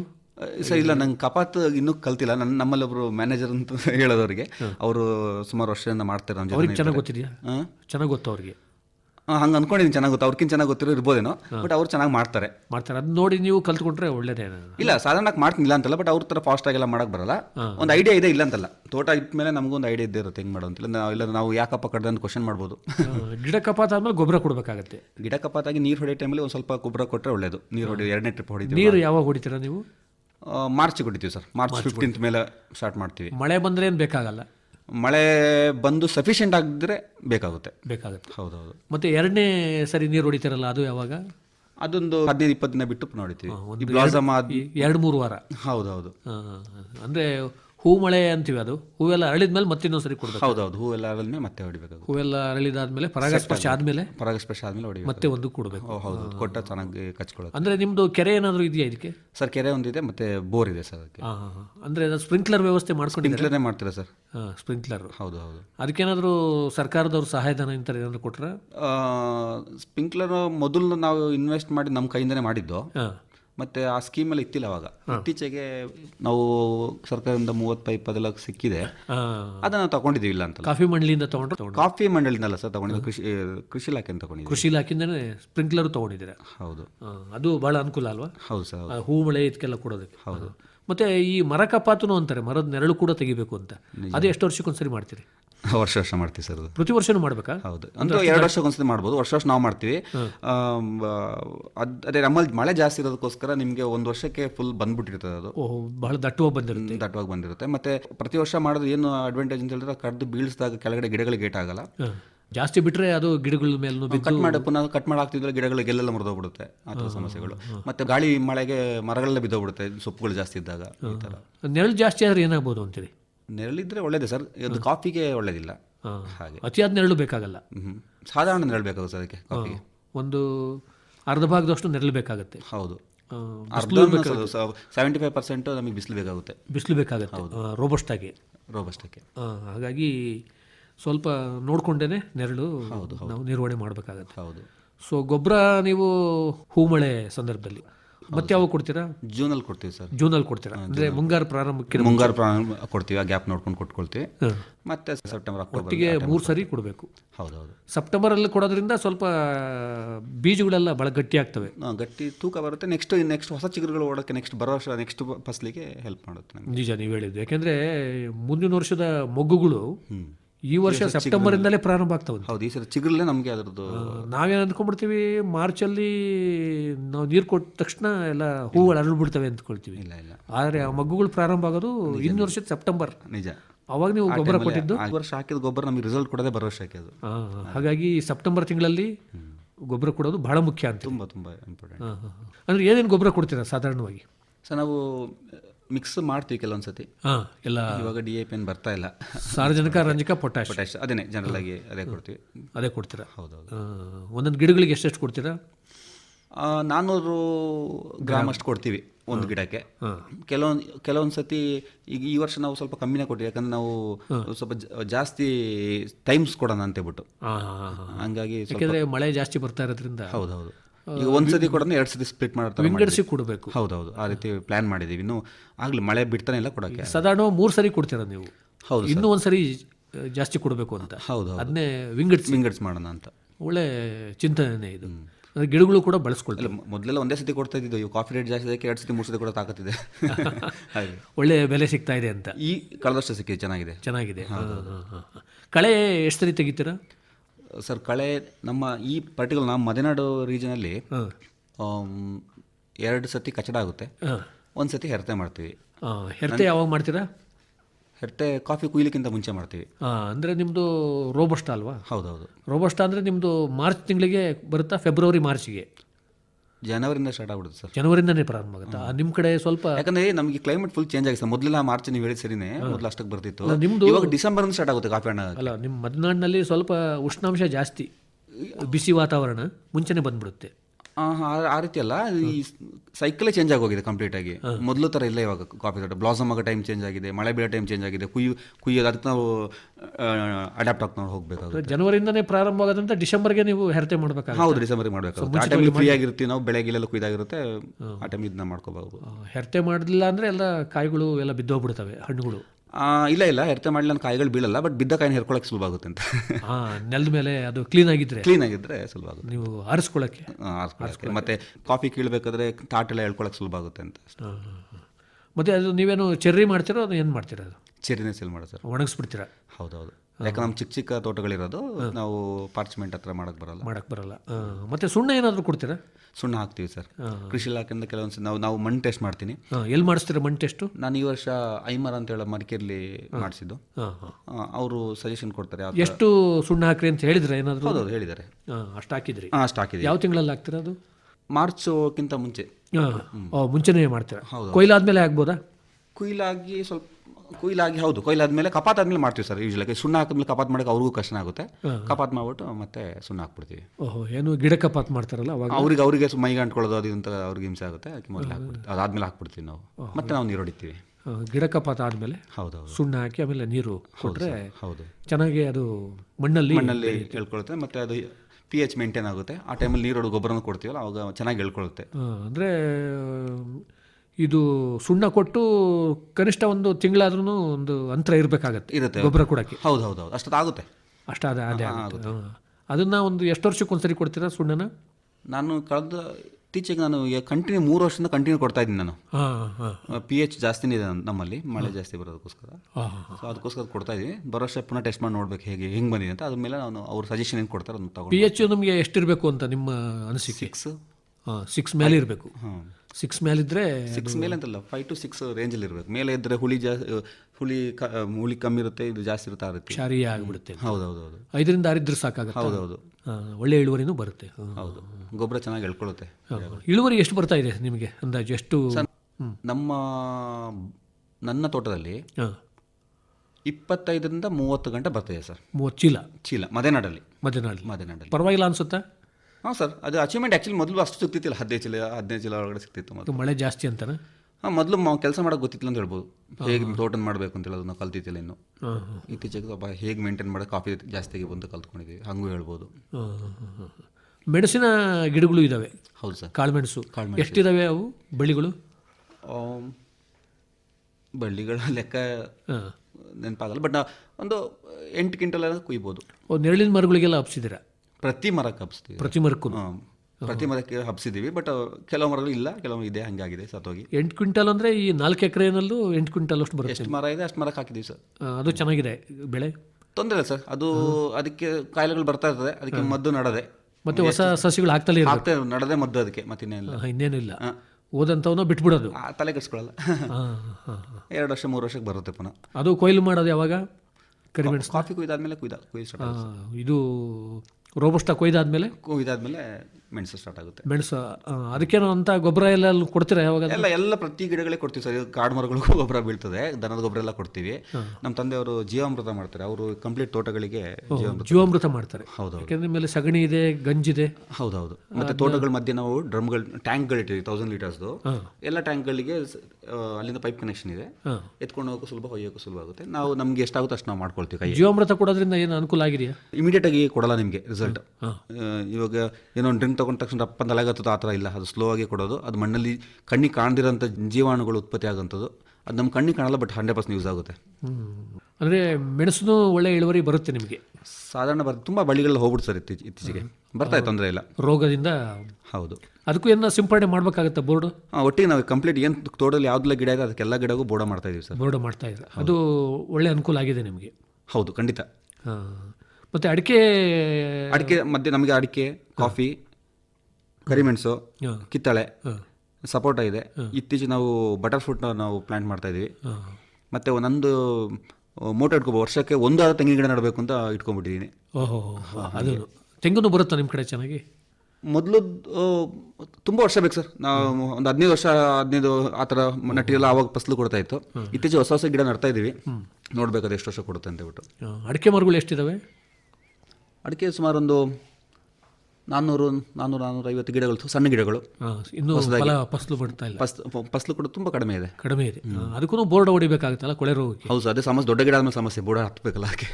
ಸರ್ ಇಲ್ಲ ನಂಗೆ ಕಪಾತ್ ಇನ್ನೂ ಕಲ್ತಿಲ್ಲ. ನನ್ನ ನಮ್ಮಲ್ಲಿ ಒಬ್ರು ಮ್ಯಾನೇಜರ್ ಅಂತ ಹೇಳೋದವ್ರಿಗೆ. ಅವರು ಸುಮಾರು ವರ್ಷದಿಂದ ಮಾಡ್ತಾರೆ ಅವ್ರಿಗೆ ಚೆನ್ನಾಗಿ ಗೊತ್ತಿದೆಯಾ? ಚೆನ್ನಾಗಿ ಗೊತ್ತು ಅವ್ರಿಗೆ. ಹಂಗೆ ಅನ್ಕೊಂಡಿದ್ದೀನಿ ಚೆನ್ನಾಗಿ ಗೊತ್ತು. ಅವ್ರಿಗಿಂತ ಚೆನ್ನಾಗಿ ಗೊತ್ತಿರೋ ಇರ್ಬೋದೇನೋ ಬಟ್ ಅವ್ರು ಚೆನ್ನಾಗಿ ಮಾಡ್ತಾರೆ. ಮಾಡ್ತಾರೆ. ಅದು ನೋಡಿ ನೀವು ಕಲ್ತ್ಕೊಂಡ್ರೆ ಒಳ್ಳೇದೇ ಇಲ್ಲ ಸಾಧಾರಣಕ್ಕೆ ಮಾಡ್ತಿಲ್ಲ ಅಂತಲ್ಲ ಬಟ್ ಅವ್ರ ಥರ ಫಾಸ್ಟ್ ಆಗೆಲ್ಲ ಮಾಡಕ್ ಬರಲ್ಲ. ಒಂದು ಐಡಿಯಾ ಇದೆ ಇಲ್ಲ ಅಂತಲ್ಲ. ತೋಟ ಇದ್ಮೇಲೆ ನಮಗೊಂದು ಐಡಿಯಾ ಇದ್ದೇ ಇರುತ್ತೆ ಹೆಂಗೆ ಮಾಡೋ ಅಂತಿಲ್ಲ ನಾವು ಇಲ್ಲ ನಾವು ಯಾಕಪ್ಪ ಕಡ್ದು ಅಂತ ಕ್ವಶನ್ ಮಾಡ್ಬೋದು. ಗಿಡ ಕಪಾತ್ ಆದ್ಮೇಲೆ ಗೊಬ್ಬರ ಕೊಡಬೇಕಾಗತ್ತೆ. ಗಿಡ ಕಪಾತಾಗಿ ನೀರು ಹೊಡೆಯೋ ಟೈಮಲ್ಲಿ ಒಂದು ಸ್ವಲ್ಪ ಗೊಬ್ಬರ ಕೊಟ್ಟರೆ ಒಳ್ಳೇದು. ನೀರು ಹೊಡೆಯೋ ಎರಡನೇ ಟ್ರಿಪ್ ಹೊಡಿತೀವಿ ನೀರು ಯಾವಾಗ ಹೊಡಿತೀರಾ ನೀವು? ಮಾರ್ಚ್ ಹೊಡಿತೀವಿ ಸರ್. ಮಾರ್ಚ್ ಫಿಫ್ಟೀನ್ತ್ ಮೇಲೆ ಸ್ಟಾರ್ಟ್ ಮಾಡ್ತೀವಿ. ಮಳೆ ಬಂದ್ರೆ ಏನು ಬೇಕಾಗಲ್ಲ? ಮಳೆ ಬಂದು ಸಫಿಷಿಯೆಂಟ್ ಆಗಿದ್ರೆ ಬೇಕಾಗುತ್ತೆ. ಬೇಕಾಗುತ್ತೆ. ಹೌದೌದು. ಮತ್ತೆ ಎರಡನೇ ಸರಿ ನೀರು ಹೊಡಿತಾರಲ್ಲ ಅದು ಯಾವಾಗ? ಅದೊಂದು ಹದಿನೈದು ಇಪ್ಪತ್ತು ದಿನ ಬಿಟ್ಟು ಆದ ಎರಡು ಮೂರು ವಾರ ಹೌದೌದು ಹೌದು ಅಂದ್ರೆ ಹೂ ಮಳೆ ಅಂತೀವಿ ಅದು. ಹೂವೆಲ್ಲ ಅರಳಿದ್ಮೇಲೆ ಮತ್ತೆ ಇನ್ನೊಂದ್ಸರಿ ಕೊಡ್ಬೇಕು. ಹೌದೌದು ಹೂವೆಲ್ಲ ಅರಳಿದ್ಮೇಲೆ ಮತ್ತೆ ಹೊಡಿಬೇಕು ಹೂವೆಲ್ಲ ಅರಳಿದಾದ್ಮೇಲೆ ಪರಾಗಸ್ಪರ್ಶ ಆದ್ಮೇಲೆ ಪರಾಗಸ್ಪರ್ಶ ಆದ್ಮೇಲೆ ಹೊಡಿ ಮತ್ತೆ ಒಂದು ಕೊಡಬೇಕು. ಹೌದು ಕೊಟ್ಟ ಚೆನ್ನಾಗಿ ಕಚ್ಕೊಳ್ಳೋದು ಅಂದ್ರೆ ನಿಮ್ದು ಕೆರೆ ಏನಾದರೂ ಇದೆಯಾ ಇದಕ್ಕೆ? ಸರ್ ಕೆರೆ ಒಂದಿದೆ ಮತ್ತೆ ಬೋರ್ ಇದೆ ಸರ್ ಅದಕ್ಕೆ. ಅಂದ್ರೆ ಸ್ಪ್ರಿಂಕ್ಲರ್ ವ್ಯವಸ್ಥೆ ಮಾಡ್ಕೊಂಡಿದ್ದಾರೆ? ಸ್ಪ್ರಿಂಕ್ಲರ್ನೇ ಮಾಡ್ತೀರಾ ಸರ್? ಸ್ಪ್ರಿಂಕ್ಲರ್. ಹೌದು ಹೌದು. ಅದಕ್ಕೇನಾದರೂ ಸರ್ಕಾರದವ್ರು ಸಹಾಯಧನ ಇಂಥ ಏನಾದರೂ ಕೊಟ್ರ? ಸ್ಪ್ರಿಂಕ್ಲರ್ ಮೊದಲು ನಾವು ಇನ್ವೆಸ್ಟ್ ಮಾಡಿ ನಮ್ಮ ಕೈಯಿಂದನೇ ಮಾಡಿದ್ದು. ಹಾಂ. ಮತ್ತೆ ಆ ಸ್ಕೀಮಲ್ಲಿ ಇತ್ತಿಲ್ಲ ಅವಾಗ. ಇತ್ತೀಚೆಗೆ ನಾವು ಸರ್ಕಾರದಿಂದ ಮೂವತ್ತು ಪೈಪ್ ಅದೆಲ್ಲ ಸಿಕ್ಕಿದೆ ಅದನ್ನ ತಗೊಂಡಿದ್ದೀವಿ ಇಲ್ಲ ಅಂತ ಕಾಫಿ ಮಂಡಳಿಯಿಂದ ತಗೊಂಡ್ರೆ ಕಾಫಿ ಮಂಡಳಿನಲ್ಲ ಸರ್ ತಗೊಂಡಿದ್ದು? ಕೃಷಿ ಕೃಷಿ ಇಲಾಖೆಯಿಂದ ತಗೊಂಡಿದ್ದೀವಿ ಕೃಷಿ ಇಲಾಖೆಯಿಂದನೇ ಸ್ಪ್ರಿಂಕ್ಲರ್ ತಗೊಂಡಿದ್ದೀರಾ? ಹೌದು. ಅದು ಬಹಳ ಅನುಕೂಲ ಅಲ್ವಾ? ಹೌದು ಸರ್ ಹೂ ಮಳೆ ಇದಕ್ಕೆಲ್ಲ ಕೊಡೋದಕ್ಕೆ. ಹೌದು. ಮತ್ತೆ ಈ ಮರ ಕಪಾತನು ಅಂತಾರೆ ಮರದ ನೆರಳು ಕೂಡ ತೆಗಿಬೇಕು ಅಂತ. ಅದು ಎಷ್ಟು ವರ್ಷಕ್ಕೊಂದ್ಸರಿ ಮಾಡ್ತೀರಿ? <laughs> ವರ್ಷ ವರ್ಷ ಮಾಡ್ತೀವಿ ಸರ್ ಅದು. ಪ್ರತಿ ವರ್ಷನೂ ಮಾಡಬೇಕಾ? ಹೌದು. ಅಂದ್ರೆ ಎರಡು ವರ್ಷಕ್ಕೆ ಒಂದ್ಸತಿ ಮಾಡ್ಬೋದು ವರ್ಷ ವರ್ಷ ನಾವು ಮಾಡ್ತೀವಿ. ಆಮ್, ಆ, ಅದ್ ಅದೇ ನಮ್ಮಲ್ಲಿ ಮಳೆ ಜಾಸ್ತಿ ಇರೋದಕ್ಕೋಸ್ಕರ ನಿಮಗೆ ಒಂದು ವರ್ಷಕ್ಕೆ ಫುಲ್ ಬಂದ್ಬಿಟ್ಟಿರ್ತದೆ ಅದು. ಓಹ್ ಬಹಳ ದಟ್ಟವಾಗಿ ಬಂದಿರುತ್ತೆ. ದಟ್ಟವಾಗಿ ಬಂದಿರುತ್ತೆ. ಮತ್ತೆ ಪ್ರತಿ ವರ್ಷ ಮಾಡೋದು ಏನು ಅಡ್ವಾಂಟೇಜ್ ಅಂತ ಹೇಳಿದ್ರೆ ಕಡ್ದು ಬೀಳಿಸಿದಾಗ ಕೆಳಗಡೆ ಗಿಡಗಳಿಗೆ ಗೇಟ್ ಆಗಲ್ಲ. ಹಾ. ಜಾಸ್ತಿ ಬಿಟ್ರೆ ಅದು ಗಿಡಗಳ ಮೇಲೂ ಬಿದ್ದು ಕಟ್ ಮಾಡಿ ಪುನಃ ಕಟ್ ಮಾಡಿದ್ರೆ ಗಿಡಗಳು ಗಿಡಗಳಿಗೆ ಎಲ್ಲೆಲ್ಲ ಮುರಿದೋಗ್ಬಿಡುತ್ತೆ. ಆ ಥರ ಸಮಸ್ಯೆಗಳು. ಮತ್ತೆ ಗಾಳಿ ಮಳೆಗೆ ಮರಗಳೆಲ್ಲ ಬಿದ್ದೋಗ್ಬಿಡುತ್ತೆ ಸೊಪ್ಪುಗಳು ಜಾಸ್ತಿ ಇದ್ದಾಗ ಈ ಥರ. ನೆರಳು ಜಾಸ್ತಿ ಆದ್ರೆ ಏನಾಗ್ಬೋದು ಅಂತೀರಿ? ನೆರಳಿದ್ರೆ ಒಳ್ಳೇದೇ ಸರ್. ಇದು ಕಾಫಿಗೆ ಒಳ್ಳೇದಿಲ್ಲ. ಹಾಗೆ. ಅತಿಯಾದ ನೆರಳು ಬೇಕಾಗಲ್ಲ. ಹ್ಞೂ ಸಾಧಾರಣ ನೆರಳು ಬೇಕಾಗುತ್ತೆ ಸರ್ ಅದಕ್ಕೆ ಕಾಫಿಗೆ. ಒಂದು ಅರ್ಧ ಭಾಗದಷ್ಟು ನೆರಳು ಬೇಕಾಗುತ್ತೆ. ಹೌದು. ಸೆವೆಂಟಿ ಫೈವ್ ಪರ್ಸೆಂಟ್ ನಮಗೆ ಬಿಸಿಲು ಬೇಕಾಗುತ್ತೆ. ಬಿಸಿಲು ಬೇಕಾಗುತ್ತೆ. ರೋಬಸ್ಟ್ ಆಗಿ ರೋಬಸ್ಟಾಗಿ. ಆ, ಹಾಗಾಗಿ ಸ್ವಲ್ಪ ನೋಡ್ಕೊಂಡೇನೆ ನೆರಳು ನಾವು ನಿರ್ವಹಣೆ ಮಾಡಬೇಕಾಗತ್ತೆ. ಹೌದು. ಸೊ ಗೊಬ್ಬರ ನೀವು ಹೂ ಮಳೆ ಸಂದರ್ಭದಲ್ಲಿ ಮತ್ತೆ ಯಾವಾಗ ಕೊಡ್ತೀರಾ? ಜೂನಲ್ಲಿ ಕೊಡ್ತೀವಿ ಸರ್. ಜೂನಲ್ಲಿ ಕೊಡ್ತೀರಾ? ಅಂದ್ರೆ ಮುಂಗಾರು ಪ್ರಾರಂಭಕ್ಕೆ ಮುಂಗಾರು ಪ್ರಾರಂಭ ಕೊಡ್ತೀವಿ ಆ ಗ್ಯಾಪ್ ನೋಡ್ಕೊಂಡು ಕೊಟ್ಕೊಳ್ತೀವಿ. ಮತ್ತೆ ಸೆಪ್ಟೆಂಬರ್ ಒಟ್ಟಿಗೆ ಮೂರು ಸರಿ ಕೊಡಬೇಕು. ಹೌದೌದು. ಸೆಪ್ಟೆಂಬರಲ್ಲಿ ಕೊಡೋದ್ರಿಂದ ಸ್ವಲ್ಪ ಬೀಜಗಳೆಲ್ಲ ಬಹಳ ಗಟ್ಟಿ ಆಗ್ತವೆ. ಗಟ್ಟಿ ತೂಕ ಬರುತ್ತೆ. ನೆಕ್ಸ್ಟ್ ನೆಕ್ಸ್ಟ್ ಹೊಸ ಚಿಗುರುಗಳು ಓಡೋಕ್ಕೆ ನೆಕ್ಸ್ಟ್ ಬರೋ ವರ್ಷ ನೆಕ್ಸ್ಟ್ ಫಸಲಿಗೆ ಹೆಲ್ಪ್ ಮಾಡುತ್ತೆ ನಿಜ ನೀವು ಹೇಳಿದ್ದು. ಯಾಕೆಂದರೆ ಮುಂದಿನ ವರ್ಷದ ಮೊಗ್ಗುಗಳು ಈ ವರ್ಷ ಸೆಪ್ಟೆಂಬರ್ ಇಂದಲೇ ಪ್ರಾರಂಭ ಆಗ್ತವೆ ಹೌದು ಈ ಸಲ ಚಿಗುರಲ್ಲೇ ನಮಗೆ ಅದರದ್ದು ನಾವೇನು ಅಂದ್ಕೊಂಡ್ಬಿಡ್ತೀವಿ ಮಾರ್ಚಲ್ಲಿ ನಾವು ನೀರು ಕೊಟ್ಟ ತಕ್ಷಣ ಎಲ್ಲ ಹೂಗಳು ಅರಳ್ಬಿಡ್ತವೆ ಅಂದ್ಕೊಳ್ತೀವಿ. ಇಲ್ಲ ಇಲ್ಲ. ಆದರೆ ಆ ಮಗ್ಗುಗಳು ಪ್ರಾರಂಭ ಆಗೋದು ಇನ್ನು ವರ್ಷದ ಸೆಪ್ಟೆಂಬರ್. ನಿಜ. ಅವಾಗ ನೀವು ಗೊಬ್ಬರ ಕೊಟ್ಟಿದ್ದು? ವರ್ಷ ಹಾಕಿದ ಗೊಬ್ಬರ ನಮಗೆ ರಿಸಲ್ಟ್ ಕೊಡೋದೇ ಬರೋ ವರ್ಷ ಹಾಕಿದ್ದು. ಹಾಗಾಗಿ ಸೆಪ್ಟೆಂಬರ್ ತಿಂಗಳಲ್ಲಿ ಗೊಬ್ಬರ ಕೊಡೋದು ಬಹಳ ಮುಖ್ಯ ಅಂತ ತುಂಬ ತುಂಬ ಇಂಪಾರ್ಟೆಂಟ್ ಅಂದ್ರೆ ಏನೇನು ಗೊಬ್ಬರ ಕೊಡ್ತೀರಾ ಸಾಧಾರಣವಾಗಿ? ಸೊ ನಾವು ಮಿಕ್ಸ್ ಮಾಡ್ತೀವಿ ಕೆಲವೊಂದು ಸತಿ ಎಲ್ಲ ಇವಾಗ ಡಿ ಎ ಪಿ ಏನು ಬರ್ತಾ ಇಲ್ಲ. ಸಾರ್ವಜನಿಕ ರಂಜಕ ಪೊಟ್ಯಾಶ್ ಪೊಟ್ಯಾಶ್ ಅದೇ ಜನರಲ್ ಆಗಿ ಅದೇ ಕೊಡ್ತೀವಿ. ಅದೇ ಕೊಡ್ತೀರಾ? ಹೌದೌದು. ಆ, ಒಂದೊಂದು ಗಿಡಗಳಿಗೆ ಎಷ್ಟೆಷ್ಟು ಕೊಡ್ತೀರಾ? ನಾನ್ನೂರು ಗ್ರಾಮ್ ಅಷ್ಟು ಕೊಡ್ತೀವಿ ಒಂದು ಗಿಡಕ್ಕೆ. ಕೆಲವೊಂದು ಕೆಲವೊಂದು ಸತಿ ಈಗ ಈ ವರ್ಷ ನಾವು ಸ್ವಲ್ಪ ಕಮ್ಮಿನೇ ಕೊಟ್ಟಿವಿ ಯಾಕಂದ್ರೆ ನಾವು ಸ್ವಲ್ಪ ಜಾಸ್ತಿ ಟೈಮ್ಸ್ ಕೊಡೋಣ ಅಂತ ಹೇಳ್ಬಿಟ್ಟು. ಹಂಗಾಗಿ ಮಳೆ ಜಾಸ್ತಿ ಬರ್ತಾ ಇರೋದ್ರಿಂದ. ಹೌದೌದು. ಈಗ ಒಂದ್ಸತಿ ಕೊಡೋಣ ಎರಡು ಸತಿ ಸ್ಪ್ಲಿಟ್ ಮಾಡ್ತಾರೆ ವಿಂಗಡಿಸಿ ಕೊಡಬೇಕು. ಹೌದೌದು. ಆ ರೀತಿ ಪ್ಲಾನ್ ಮಾಡಿದ್ದೀವಿ. ಇನ್ನು ಆಗಲಿ ಮಳೆ ಬಿಡ್ತಾನೆ ಇಲ್ಲ ಕೊಡಕ್ಕೆ ಸಾಧಾರಣ ಮೂರು ಸರಿ ಕೊಡ್ತೀರ ನೀವು? ಹೌದು ಇನ್ನೂ ಒಂದ್ಸರಿ ಜಾಸ್ತಿ ಕೊಡಬೇಕು ಅಂತ. ಹೌದು. ಅದನ್ನೇ ವಿಂಗಡಿಸಿ ವಿಂಗಡ್ಸ್ ಮಾಡೋಣ ಅಂತ. ಒಳ್ಳೆ ಚಿಂತನೆ ಇದು. ಗಿಡಗಳು ಕೂಡ ಬಳಸ್ಕೊಳ್ತಾರೆ. ಇಲ್ಲ ಮೊದಲೆಲ್ಲ ಒಂದೇ ಸತಿ ಕೊಡ್ತಾ ಇದ್ದಿದ್ದು. ಇವು ಕಾಫಿ ರೇಟ್ ಜಾಸ್ತಿ ಅದಕ್ಕೆ ಎರಡು ಸತಿ ಮೂರು ಸತಿ ಕೂಡ ತಾಕತ್ತಿದೆ. <laughs> ಹಾಗೆ. ಒಳ್ಳೆ ಬೆಲೆ ಸಿಗ್ತಾ ಇದೆ ಅಂತ. ಈ ಕಳೆದಷ್ಟು ಸಿಕ್ಕಿದೆ ಚೆನ್ನಾಗಿದೆ. ಚೆನ್ನಾಗಿದೆ. ಕಳೆ ಎಷ್ಟು ಸರಿ ತೆಗಿತೀರಾ? ಸರ್ ಕಳೆ ನಮ್ಮ ಈ ಪರ್ಟಿಕ್ಯುಲರ್ ನಮ್ಮ ಮಲೆನಾಡು ರೀಜನಲ್ಲಿ ಎರಡು ಸತಿ ಕಚಡ ಆಗುತ್ತೆ. ಒಂದು ಸತಿ ಹೆರತೆ ಮಾಡ್ತೀವಿ. ಹೆರತೆ ಯಾವಾಗ ಮಾಡ್ತೀರಾ? ಹೆರತೆ ಕಾಫಿ ಕುಯ್ಲಿಕ್ಕಿಂತ ಮುಂಚೆ ಮಾಡ್ತೀವಿ. ಅಂದರೆ ನಿಮ್ಮದು ರೋಬಸ್ಟ ಅಲ್ವಾ? ಹೌದೌದು. ರೋಬಸ್ಟ ಅಂದರೆ ನಿಮ್ಮದು ಮಾರ್ಚ್ ತಿಂಗಳಿಗೆ ಬರುತ್ತಾ ಫೆಬ್ರವರಿ ಮಾರ್ಚ್ಗೆ ಜನವರಿಂದ ಸ್ಟಾರ್ಟ್ ಆಗ್ಬಿಡುತ್ತೆ ಸರ್. ಜನವರಿಂದನೇ ಪ್ರಾರಂಭ ಆಗುತ್ತಾ. ನಿಮ್ಮ ಕಡೆ ಸ್ವಲ್ಪ ಯಾಕಂದ್ರೆ ನಮಗೆ ಕ್ಲೈಮೇಟ್ ಫುಲ್ ಚೇಂಜ್ ಆಗಿದೆ ಸರ್. ಮೊದಲೆಲ್ಲ ಮಾರ್ಚ್ ನೀವು ಹೇಳಿ ಸರಿನೇ ಮೊದಲು ಅಷ್ಟಕ್ಕೆ ಬರ್ತಿತ್ತು. ನಿಮ್ದು- ಇವಾಗ ಡಿಸೆಂಬರ್ ಸ್ಟಾರ್ಟ್ ಆಗುತ್ತೆ ಕಾಫಿ ಹಣ್ಣು ಅಲ್ಲ ನಿಮ್ಮ ಮಲೆನಾಡಿನಲ್ಲಿ ಸ್ವಲ್ಪ ಉಷ್ಣಾಂಶ ಜಾಸ್ತಿ. ಬಿಸಿ ವಾತಾವರಣ ಮುಂಚೆನೇ ಬಂದ್ಬಿಡುತ್ತೆ. ಆ, ರೀತಿ ಅಲ್ಲ ಈ ಸೈಕಲೇ ಚೇಂಜ್ ಆಗೋಗಿದೆ ಕಂಪ್ಲೀಟ್ ಆಗಿ. ಮೊದಲು ಥರ ಇಲ್ಲ ಇವಾಗ ಕಾಫಿ ತೋಟ ಬ್ಲಾಸಮ್ ಆಗೋ ಟೈಮ್ ಚೇಂಜ್ ಆಗಿದೆ ಮಳೆ ಬೀಳೋ ಟೈಮ್ ಚೇಂಜ್ ಆಗಿದೆ ಕುಯ್ಯು ಕುಯ್ಯೋದು ಅದಕ್ಕೆ ನಾವು ಅಡಾಪ್ಟ್ ಆಗ್ತಾ ಹೋಗ್ಬೇಕಾಗುತ್ತೆ. ಜನವರಿಂದನೇ ಪ್ರಾರಂಭ ಆಗೋದಂತ ಡಿಸೆಂಬರ್ಗೆ ನೀವು ಹೆರತೆ ಮಾಡಬೇಕಾಗುತ್ತೆ. ಹೌದು ಡಿಸೆಂಬರ್ಗೆ ಮಾಡಬೇಕಾಗುತ್ತೆ. ಆ ಟೈಮ್ ಫ್ರೀ ಆಗಿರ್ತೀವಿ ನಾವು ಬೆಳಗ್ಗೆಲ್ಲ ಕುಯ್ದಾಗಿರುತ್ತೆ ಆ ಟೈಮ್ ಇದನ್ನ ಮಾಡ್ಕೋಬಹುದು. ಹೆರತೆ ಮಾಡಲಿಲ್ಲ ಅಂದರೆ ಎಲ್ಲ ಕಾಯಿಗಳು ಎಲ್ಲ ಬಿದ್ದೋಗ್ಬಿಡ್ತವೆ ಹಣ್ಣುಗಳು. ಇಲ್ಲ ಇಲ್ಲ ಎರಡು ಮಾಡಲಿ ನನ್ನ ಕಾಯಿಗಳು ಬೀಳಲ್ಲ ಬಟ್ ಬಿದ್ದ ಕಾಯಿನ ಹೆರ್ಕೊಳಕ್ಕೆ ಸುಲಭ ಆಗುತ್ತೆ ಅಂತ. ನೆಲದ ಮೇಲೆ ಅದು ಕ್ಲೀನ್ ಆಗಿದ್ರೆ ಕ್ಲೀನ್ ಆಗಿದ್ರೆ ಸುಲಭ ಆಗುತ್ತೆ. ನೀವು ಆರಿಸ್ಕೊಳ್ಳೋಕ್ಕೆ ಆ, ಆರಿಸ್ಕೊಳ್ಳೋಕ್ಕೆ. ಮತ್ತೆ ಕಾಫಿ ಕೀಳ್ಬೇಕಾದ್ರೆ ತಾಟೆಲ್ಲ ಹೇಳ್ಕೊಳಕ್ಕೆ ಸುಲಭ ಆಗುತ್ತೆ ಅಂತ. ಮತ್ತು ಅದು ನೀವೇನು ಚೆರ್ರಿ ಮಾಡ್ತೀರೋ ಅದು ಏನು ಮಾಡ್ತೀರಾ ಅದು? ಚೆರ್ರಿನೇ ಸೇಲ್ ಮಾಡೋದು ಸರ್. ಒಣಗಿಸ್ಬಿಡ್ತೀರಾ? ಹೌದೌದು. ಯಾಕಂದ್ರೆ ನಮ್ಮ ಚಿಕ್ಕ ಚಿಕ್ಕ ತೋಟಗಳಿರೋದು ನಾವು ಪಾರ್ಚ್ಮೆಂಟ್ ಹತ್ರ ಮಾಡಕ್ಕೆ ಬರಲ್ಲ. ಮಾಡೋಕ್ಕೆ ಬರಲ್ಲ. ಮತ್ತೆ ಸುಣ್ಣ ಏನಾದರೂ ಕೊಡ್ತೀರಾ? ಸುಣ್ಣ ಹಾಕ್ತೀವಿ ಸರ್. ಕೃಷಿ ಇಲಾಖೆಯಿಂದ ಕೆಲವೊಂದ್ಸರಿ ನಾವು ನಾವು ಮಣ್ಣು ಟೆಸ್ಟ್ ಮಾಡ್ತೀನಿ. ಎಲ್ಲಿ ಮಾಡಿಸ್ತೀರಾ ಮಣ್ಣು ಟೆಸ್ಟು ನಾನು ಈ ವರ್ಷ ಐಮರ್ ಅಂತ ಹೇಳೋ ಮಡಿಕೇರಿಲಿ ಮಾಡಿಸಿದ್ದು. ಅವರು ಸಜೆಷನ್ ಕೊಡ್ತಾರೆ ಎಷ್ಟು ಸುಣ್ಣ ಹಾಕ್ರಿ ಅಂತ ಹೇಳಿದ್ರೆ ಏನಾದರೂ? ಹೌದು ಹೇಳಿದ್ದಾರೆ. ಅಷ್ಟು ಹಾಕಿದ್ರಿ. ಹಾಂ ಅಷ್ಟು ಹಾಕಿದ್ರಿ ಯಾವ ತಿಂಗಳಲ್ಲಿ ಹಾಕ್ತೀರಾ ಅದು? ಮಾರ್ಚ್ಕ್ಕಿಂತ ಮುಂಚೆ. ಮುಂಚೆನೇ ಮಾಡ್ತೀರಾ? ಹೌದು. ಕೊಯ್ಲಾದ್ಮೇಲೆ ಆಗ್ಬೋದಾ ಕುಯ್ಲಾಗಿ ಸ್ವಲ್ಪ ಕುಯ್ಲಾಗಿ ಹೌದು ಕೊಯ್ಲಾದ್ಮೇಲೆ ಕಪಾತ್ ಆದ್ಮೇಲೆ ಮಾಡ್ತೀವಿ ಸರ್ ಯೂಶ್ವಲಾಗಿ ಸುಣ್ಣ ಹಾಕಿದ್ಮೇಲೆ ಕಪಾತ್ ಮಾಡೋಕೆ ಅವ್ರಿಗೂ ಕಷ್ಟ ಆಗುತ್ತೆ. ಕಪಾತ್ ಮಾಡ್ಬಿಟ್ಟು ಮತ್ತೆ ಸುಣ್ಣ ಹಾಕ್ಬಿಡ್ತೀವಿ. ಓಹೋ ಏನು ಗಿಡ ಕಪಾತ್ ಮಾಡ್ತಾರಲ್ಲ ಅವಾಗ? ಅವ್ರಿಗೆ ಅವರಿಗೆ ಮೈಗೆ ಅಂಟ್ಕೊಳ್ಳೋದು ಅದು ಅಂತ ಅವ್ರಿಗೆ ಹಿಂಸೆ ಆಗುತ್ತೆ ಅದಕ್ಕೆ ಮೊದಲು ಹಾಕ್ಬಿಡ್ತೀವಿ. ಅದಾದ್ಮೇಲೆ ಹಾಕ್ಬಿಡ್ತೀವಿ ನಾವು. ಮತ್ತೆ ನಾವು ನೀರು ಹೊಡಿತೀವಿ. ಗಿಡ ಕಪಾತ್ ಆದ್ಮೇಲೆ ಹೌದು ಸುಣ್ಣ ಹಾಕಿ ಆಮೇಲೆ ನೀರು ಕೊಟ್ಟರೆ ಹೌದು. ಚೆನ್ನಾಗಿ ಅದು ಮಣ್ಣಲ್ಲಿ ಮಣ್ಣಲ್ಲಿ ಹೇಳ್ಕೊಳುತ್ತೆ ಮತ್ತೆ ಅದು ಪಿ ಎಚ್ ಮೇಂಟೈನ್ ಆಗುತ್ತೆ. ಆ ಟೈಮಲ್ಲಿ ನೀರು ಗೊಬ್ಬರನ ಕೊಡ್ತೀವಲ್ಲ ಅವಾಗ ಚೆನ್ನಾಗಿ ಹೇಳ್ಕೊಳುತ್ತೆ. ಅಂದರೆ ಇದು ಸುಣ್ಣ ಕೊಟ್ಟು ಕನಿಷ್ಠ ಒಂದು ತಿಂಗಳಾದ್ರೂ ಒಂದು ಅಂತರ ಇರಬೇಕಾಗತ್ತೆ. ಇರುತ್ತೆ. ಗೊಬ್ಬರ ಕೊಡೋಕ್ಕೆ ಹೌದು ಹೌದು ಹೌದು. ಅಷ್ಟಾಗುತ್ತೆ ಆಗುತ್ತೆ. ಅಷ್ಟಾದ ಅದೇ ಆಗುತ್ತೆ. ಅದನ್ನ ಒಂದು ಎಷ್ಟು ವರ್ಷಕ್ಕೆ ಒಂದ್ಸರಿ ಕೊಡ್ತೀರಾ ಸುಣ್ಣನ? ನಾನು ಕಳೆದ ಇತ್ತೀಚೆಗೆ ನಾನು ಕಂಟಿನ್ಯೂ ಮೂರು ವರ್ಷದಿಂದ ಕಂಟಿನ್ಯೂ ಕೊಡ್ತಾ ಇದ್ದೀನಿ ನಾನು. ಪಿ ಎಚ್ ಜಾಸ್ತಿನೇ ಇದೆ ನಮ್ಮಲ್ಲಿ ಮಳೆ ಜಾಸ್ತಿ ಬರೋದಕ್ಕೋಸ್ಕರ. ಹಾಂ ಸೊ ಅದಕ್ಕೋಸ್ಕರ ಕೊಡ್ತಾ ಇದ್ದೀನಿ. ಬರೋ ವರ್ಷ ಪುನಃ ಟೆಸ್ಟ್ ಮಾಡಿ ನೋಡ್ಬೇಕು ಹೇಗೆ ಹೆಂಗೆ ಬಂದಿದೆ ಅಂತ. ಅದ್ರ ಮೇಲೆ ನಾನು ಅವ್ರ ಸಜೆಷನ್ ಏನು ಕೊಡ್ತಾರೆ ಅದನ್ನ ಪಿ ಎಚ್ ನಮಗೆ ಎಷ್ಟಿರಬೇಕು ಅಂತ ನಿಮ್ಮ ಅನಿಸಿಕೆ? ಸಿಕ್ಸ್ ಹಾಂ ಸಿಕ್ಸ್ ಮೇಲೆ ಇರಬೇಕು. ಹಾಂ ಸಿಕ್ಸ್ ಮೇಲಿದ್ರೆ ಸಿಕ್ಸ್ ಮೇಲೆ ಅಂತಲ್ಲ ಫೈವ್ ಟು ಸಿಕ್ಸ್ ರೇಂಜಲ್ಲಿ ಇರಬೇಕು. ಮೇಲೆ ಇದ್ದರೆ ಹುಳಿ ಜಾಸ್ತಿ ಹುಳಿ ಕ- ಹುಳಿ ಕಮ್ಮಿ ಇರುತ್ತೆ ಇದು ಜಾಸ್ತಿ ಇರುತ್ತೆ ಆ ರೀತಿ. ಕ್ಷಾರೀಯ ಆಗಿಬಿಡುತ್ತೆ ಹೌದು ಹೌದು ಹೌದು ಐದರಿಂದ ಆರಿದ್ರೆ ಸಾಕಾಗುತ್ತೆ? ಹೌದು ಹೌದು ಒಳ್ಳೆ ಇಳುವರಿನೂ ಬರುತ್ತೆ. ಹೌದು. ಗೊಬ್ಬರ ಚೆನ್ನಾಗಿ ಎಳ್ಕೊಳ್ಳುತ್ತೆ. ಇಳುವರಿ ಎಷ್ಟು ಬರ್ತಾ ಇದೆ ನಿಮಗೆ? ಅಂದಾಜು ಎಷ್ಟು? ನಮ್ಮ ನನ್ನ ತೋಟದಲ್ಲಿ ಹಾಂ. ಇಪ್ಪತ್ತೈದರಿಂದ ಮೂವತ್ತು ಗಂಟೆ ಬರ್ತದೆ ಸರ್. ಮೂವತ್ತು ಚೀಲ? ಚೀಲ ಮದೆನಾಡಲ್ಲಿ. ಮಧ್ಯನಾಳಿ ಮದೆನಾಡಲ್ಲಿ. ಪರವಾಗಿಲ್ಲ ಅನ್ಸುತ್ತಾ? ಹಾಂ ಸರ್ ಅದು ಅಚೀವ್ಮೆಂಟ್ ಆ್ಯಕ್ಚುಲಿ ಮೊದಲು ಅಷ್ಟು ಸಿಗ್ತಿತ್ತಿಲ್ಲ ಹದಿನೈದು ಜಿಲ್ಲೆ ಹದಿನೈದು ಜಿಲ್ಲೆ ಒಳಗಡೆ ಸಿಗ್ತಿತ್ತು ಮೊದಲು. ಮಳೆ ಜಾಸ್ತಿ ಅಂತಾನೆ? ಹಾಂ ಮೊದಲು ಕೆಲಸ ಮಾಡೋಕೆ ಗೊತ್ತಿತ್ತು ಅಂತ ಹೇಳ್ಬೋದು. ಹೇಗೆ ತೋಟನ ಮಾಡಬೇಕು ಅಂತ ಹೇಳೋದು ನಾವು ಕಲ್ತಿದ್ದಿಲ್ಲ ಇನ್ನು. ಇತ್ತೀಚೆಗೆ ಸ್ವಲ್ಪ ಹೇಗೆ ಮೇಂಟೈನ್ ಮಾಡೋದು ಕಾಫಿ ಜಾಸ್ತಿಗೆ ಬಂದು ಕಲ್ತ್ಕೊಂಡಿದ್ದೀವಿ ಹಂಗೂ ಹೇಳ್ಬೋದು. ಮೆಣಸಿನ ಗಿಡಗಳು ಇದ್ದಾವೆ ಹೌದು ಸರ್. ಕಾಳು ಕಾಳುಮೆಣಸು ಕಾಳುಮೆಣಸು. ಎಷ್ಟಿದ್ದಾವೆ ಅವು? ಬಳ್ಳಿಗಳು ಬಳ್ಳಿಗಳ ಲೆಕ್ಕ ನೆನಪಾಗಲ್ಲ ಬಟ್ ಒಂದು ಎಂಟು ಕ್ವಿಂಟಲ್ ಕುಯ್ಬೋದು. ನೆರಳಿನ ಮರಗಳಿಗೆಲ್ಲ ಹಬ್ಸಿದ್ದೀರಾ ಪ್ರತಿ ಮರಕ್ಕೆ ಹಬ್ಸ್ತೀವಿ. ಪ್ರತಿ ಮರಕ್ಕೂ ಹಾಂ ಪ್ರತಿ ಮರಕ್ಕೆ ಹಬ್ಸಿದ್ದೀವಿ ಬಟ್ ಕೆಲವು ಮರಗಳು ಇಲ್ಲ ಕೆಲವು ಇದೆ ಹಂಗಾಗಿದೆ ಸತ್ತೋಗಿ. ಎಂಟು ಕ್ವಿಂಟಲ್ ಅಂದರೆ ಈ ನಾಲ್ಕು ಎಕರೆನಲ್ಲೂ ಎಂಟು ಕ್ವಿಂಟಲ್ ಅಷ್ಟು ಬರುತ್ತೆ. ಎಷ್ಟು ಮರ ಇದೆ ಅಷ್ಟು ಮರಕ್ಕೆ ಹಾಕಿದ್ದೀವಿ ಸರ್. ಅದು ಚೆನ್ನಾಗಿದೆ ಬೆಳೆ? ತೊಂದರೆ ಇಲ್ಲ ಸರ್. ಅದು ಅದಕ್ಕೆ ಕಾಯಿಲೆಗಳು ಬರ್ತಾ ಇರ್ತದೆ ಅದಕ್ಕೆ ಮದ್ದು ನಡದೆ. ಮತ್ತೆ ಹೊಸ ಸಸಿಗಳು ಹಾಕ್ತಲೇ ಹಾಕ್ತೇ ನಡದೆ ಮದ್ದು ಅದಕ್ಕೆ ಮತ್ತಿನ್ನೇನಿಲ್ಲ ಇನ್ನೇನಿಲ್ಲ. ಓದಂಥವನ್ನ ಬಿಟ್ಬಿಡೋದು. ತಲೆ ಕೆಡಿಸ್ಕೊಳ್ಳಲ್ಲ ಎರಡು ವರ್ಷ ಮೂರು ವರ್ಷಕ್ಕೆ ಬರುತ್ತೆ ಪುನಃ. ಅದು ಕೊಯ್ಲು ಮಾಡೋದು ಯಾವಾಗ? ಕರಿಮೆಣಸು ಕಾಫಿ ಕುಯ್ದಾದ್ಮೇಲೆ ಕುಯ್ದ ಕುಯ್ದು ಇದು ರೋಬಸ್ಟ ಕೊಯ್ದಾದ್ಮೇಲೆ ಕೊಯ್ದಾದ್ಮೇಲೆ ಮೆಣಸು ಸ್ಟಾರ್ಟ್ ಆಗುತ್ತೆ. ಮೆಣಸು ಅದಕ್ಕೇನು ಅಂತ ಗೊಬ್ಬರ ಎಲ್ಲ ಅಲ್ಲಿ ಕೊಡ್ತೀರಾ ಯಾವಾಗ? ಎಲ್ಲ ಎಲ್ಲ ಪ್ರತಿ ಗಿಡಗಳೇ ಕೊಡ್ತೀವಿ ಸರ್. ಕಾಡು ಮರಗಳಿಗೂ ಗೊಬ್ಬರ ಬೀಳ್ತದೆ. ದನದ ಗೊಬ್ಬರ ಎಲ್ಲ ಕೊಡ್ತೀವಿ. ನಮ್ಮ ತಂದೆಯವರು ಜೀವಾಮೃತ ಮಾಡ್ತಾರೆ. ಅವರು ಕಂಪ್ಲೀಟ್ ತೋಟಗಳಿಗೆ ಜೀವಾಮೃತ. ಜೀವಾಮೃತ ಮಾಡ್ತಾರೆ. ಹೌದು ಯಾಕೆಂದ್ರೆ ಮೇಲೆ ಸಗಣಿ ಇದೆ ಗಂಜಿದೆ. ಹೌದೌದು. ಮತ್ತೆ ತೋಟಗಳ ಮಧ್ಯೆ ನಾವು ಡ್ರಮ್ಗಳು ಟ್ಯಾಂಕ್ಗಳು ಇಟ್ಟಿವಿ ತೌಸಂಡ್ ಲೀಟರ್ಸ್ದು ಎಲ್ಲ ಟ್ಯಾಂಕ್ಗಳಿಗೆ ಅಲ್ಲಿಂದ ಪೈಪ್ ಕನೆಕ್ಷನ್ ಇದೆ. ಎತ್ಕೊಂಡು ಹೋಗೋಕೆ ಸುಲಭ ಹೊಯ್ಯೋಕ್ಕೂ ಸುಲಭ ಆಗುತ್ತೆ. ನಾವು ನಮ್ಗೆ ಎಷ್ಟಾಗುತ್ತೆ ಅಷ್ಟು ನಾವು ಮಾಡ್ಕೊಳ್ತೀವಿ ಕೈ ಜೀವಾಮೃತ ಕೊಡೋದ್ರಿಂದ ಏನು ಅನುಕೂಲ ಆಗಿದೆಯಾ? ಇಮಿಡಿಯೇಟ್ ಆಗಿ ಕೊಡಲ್ಲ ನಿಮಗೆ ರಿಸಲ್ಟ್ ಇವಾಗ ಏನೋ ಒಂದು ಡ್ರಿಂಕ್ ತಗೊಂಡ ತಕ್ಷಣ ಅಪ್ಪ ತಲೆಗತ್ತದ ಆ ಥರ ಇಲ್ಲ. ಅದು ಸ್ಲೋ ಆಗಿ ಕೊಡೋದು. ಅದು ಮಣ್ಣಲ್ಲಿ ಕಣ್ಣಿಗೆ ಕಾಣದಿರೋಂಥ ಜೀವಾಣುಗಳು ಉತ್ಪತ್ತಿ ಆಗೋಂಥದ್ದು. ಅದು ನಮ್ಮ ಕಣ್ಣಿಗೆ ಕಾಣಲ್ಲ ಬಟ್ ಹಂಡ್ರೆಡ್ ಪರ್ಸೆಂಟ್ ಯೂಸ್ ಆಗುತ್ತೆ. ಅಂದರೆ ಮೆಣಸು ಒಳ್ಳೆ ಇಳುವರಿ ಬರುತ್ತೆ ನಿಮಗೆ? ಸಾಧಾರಣ ಬರುತ್ತೆ ತುಂಬ ಬಳ್ಳಿಗಳಲ್ಲಿ ಹೋಗ್ಬಿಡ್ತಾರೆ ಇತ್ತೀಚೆಗೆ. ಬರ್ತಾ ತೊಂದರೆ ಇಲ್ಲ. ರೋಗದಿಂದ ಹೌದು. ಅದಕ್ಕೂ ಏನೋ ಸಿಂಪಡಣೆ ಮಾಡಬೇಕಾಗುತ್ತೆ ಬೋರ್ಡು? ಹಾಂ ಒಟ್ಟಿಗೆ ನಾವು ಕಂಪ್ಲೀಟ್ ಏನು ತೋಟದಲ್ಲಿ ಯಾವ್ದೆಲ್ಲ ಗಿಡ ಇದೆ ಅದಕ್ಕೆಲ್ಲ ಗಿಡಗೂ ಬೋರ್ಡ್ ಮಾಡ್ತಾ ಇದೀವಿ ಸರ್. ಬೋರ್ಡು ಮಾಡ್ತಾ ಇದ್ದಾರೆ. ಅದು ಒಳ್ಳೆ ಅನುಕೂಲ ಆಗಿದೆ ನಿಮಗೆ? ಹೌದು ಖಂಡಿತ. ಹಾಂ. ಮತ್ತು ಅಡಿಕೆ ಅಡಿಕೆ ಮಧ್ಯೆ ನಮಗೆ ಅಡಿಕೆ ಕಾಫಿ ಕರಿಮೆಣಸು ಹಾಂ. ಕಿತ್ತಳೆ ಸಪೋರ್ಟ್ ಸಪೋಟ ಇದೆ. ಇತ್ತೀಚೆಗೆ ನಾವು ಬಟರ್ ಫ್ರೂಟ್ನ ನಾವು ಪ್ಲಾಂಟ್ ಮಾಡ್ತಾ ಇದೀವಿ. ಹಾಂ. ಮತ್ತೆ ಒಂದೊಂದು ಮೋಟರ್ ಇಟ್ಕೋಬೋದು. ವರ್ಷಕ್ಕೆ ಒಂದು ಆದ ತೆಂಗಿನ ಗಿಡ ನೆಡಬೇಕು ಅಂತ ಇಟ್ಕೊಂಡ್ಬಿಟ್ಟಿದ್ದೀನಿ ಓಹೋ ಅದು ತೆಂಗು ಬರುತ್ತಾ ನಿಮ್ಮ ಕಡೆ ಚೆನ್ನಾಗಿ? ಮೊದಲು ತುಂಬ ವರ್ಷ ಬೇಕು ಸರ್. ನಾವು ಒಂದು ಹದಿನೈದು ವರ್ಷ ಹದಿನೈದು ಆ ಥರ ನಟ್ಟಿಗೆಲ್ಲ ಆವಾಗ ಫಸಲು ಕೊಡ್ತಾ ಇತ್ತು. ಇತ್ತೀಚೆಗೆ ಹೊಸ ಹೊಸ ಗಿಡ ನಡ್ತಾ ಇದೀವಿ. ನೋಡ್ಬೇಕು ಅದು ಎಷ್ಟು ವರ್ಷ ಕೊಡುತ್ತೆ ಅಂತ ಹೇಳ್ಬಿಟ್ಟು ಅಡಿಕೆ ಮರಗಳು ಎಷ್ಟಿದಾವೆ? ಅಡಿಕೆ ಸುಮಾರು ಒಂದು ನಾನ್ನೂರು ನಾನ್ನೂರು ಐವತ್ತು ಗಿಡಗಳು ಸಣ್ಣ ಗಿಡಗಳು. ಇನ್ನು ಫಲ ಫಸಲು ಬರ್ತಾ ಇಲ್ಲ. ಫಸ್ ಫಸಲು ಕೂಡ ತುಂಬಾ ಕಡಿಮೆ ಇದೆ. ಕಡಿಮೆ ಇದೆ. ಅದಕ್ಕೂ ಬೋರ್ಡ್ ಹೊಡಿಬೇಕಾಗುತ್ತಲ್ಲ ಕೊಳೆ ರೋಗಕ್ಕೆ? ಹೌದು ಸರ್ ಅದೇ ಸಮಸ್ಯೆ ದೊಡ್ಡ ಗಿಡ ಆದ್ಮೇಲೆ ಸಮಸ್ಯೆ ಬೋರ್ಡ್ ಹತ್ಬೇಕಲ್ಲ ಅದಕ್ಕೆ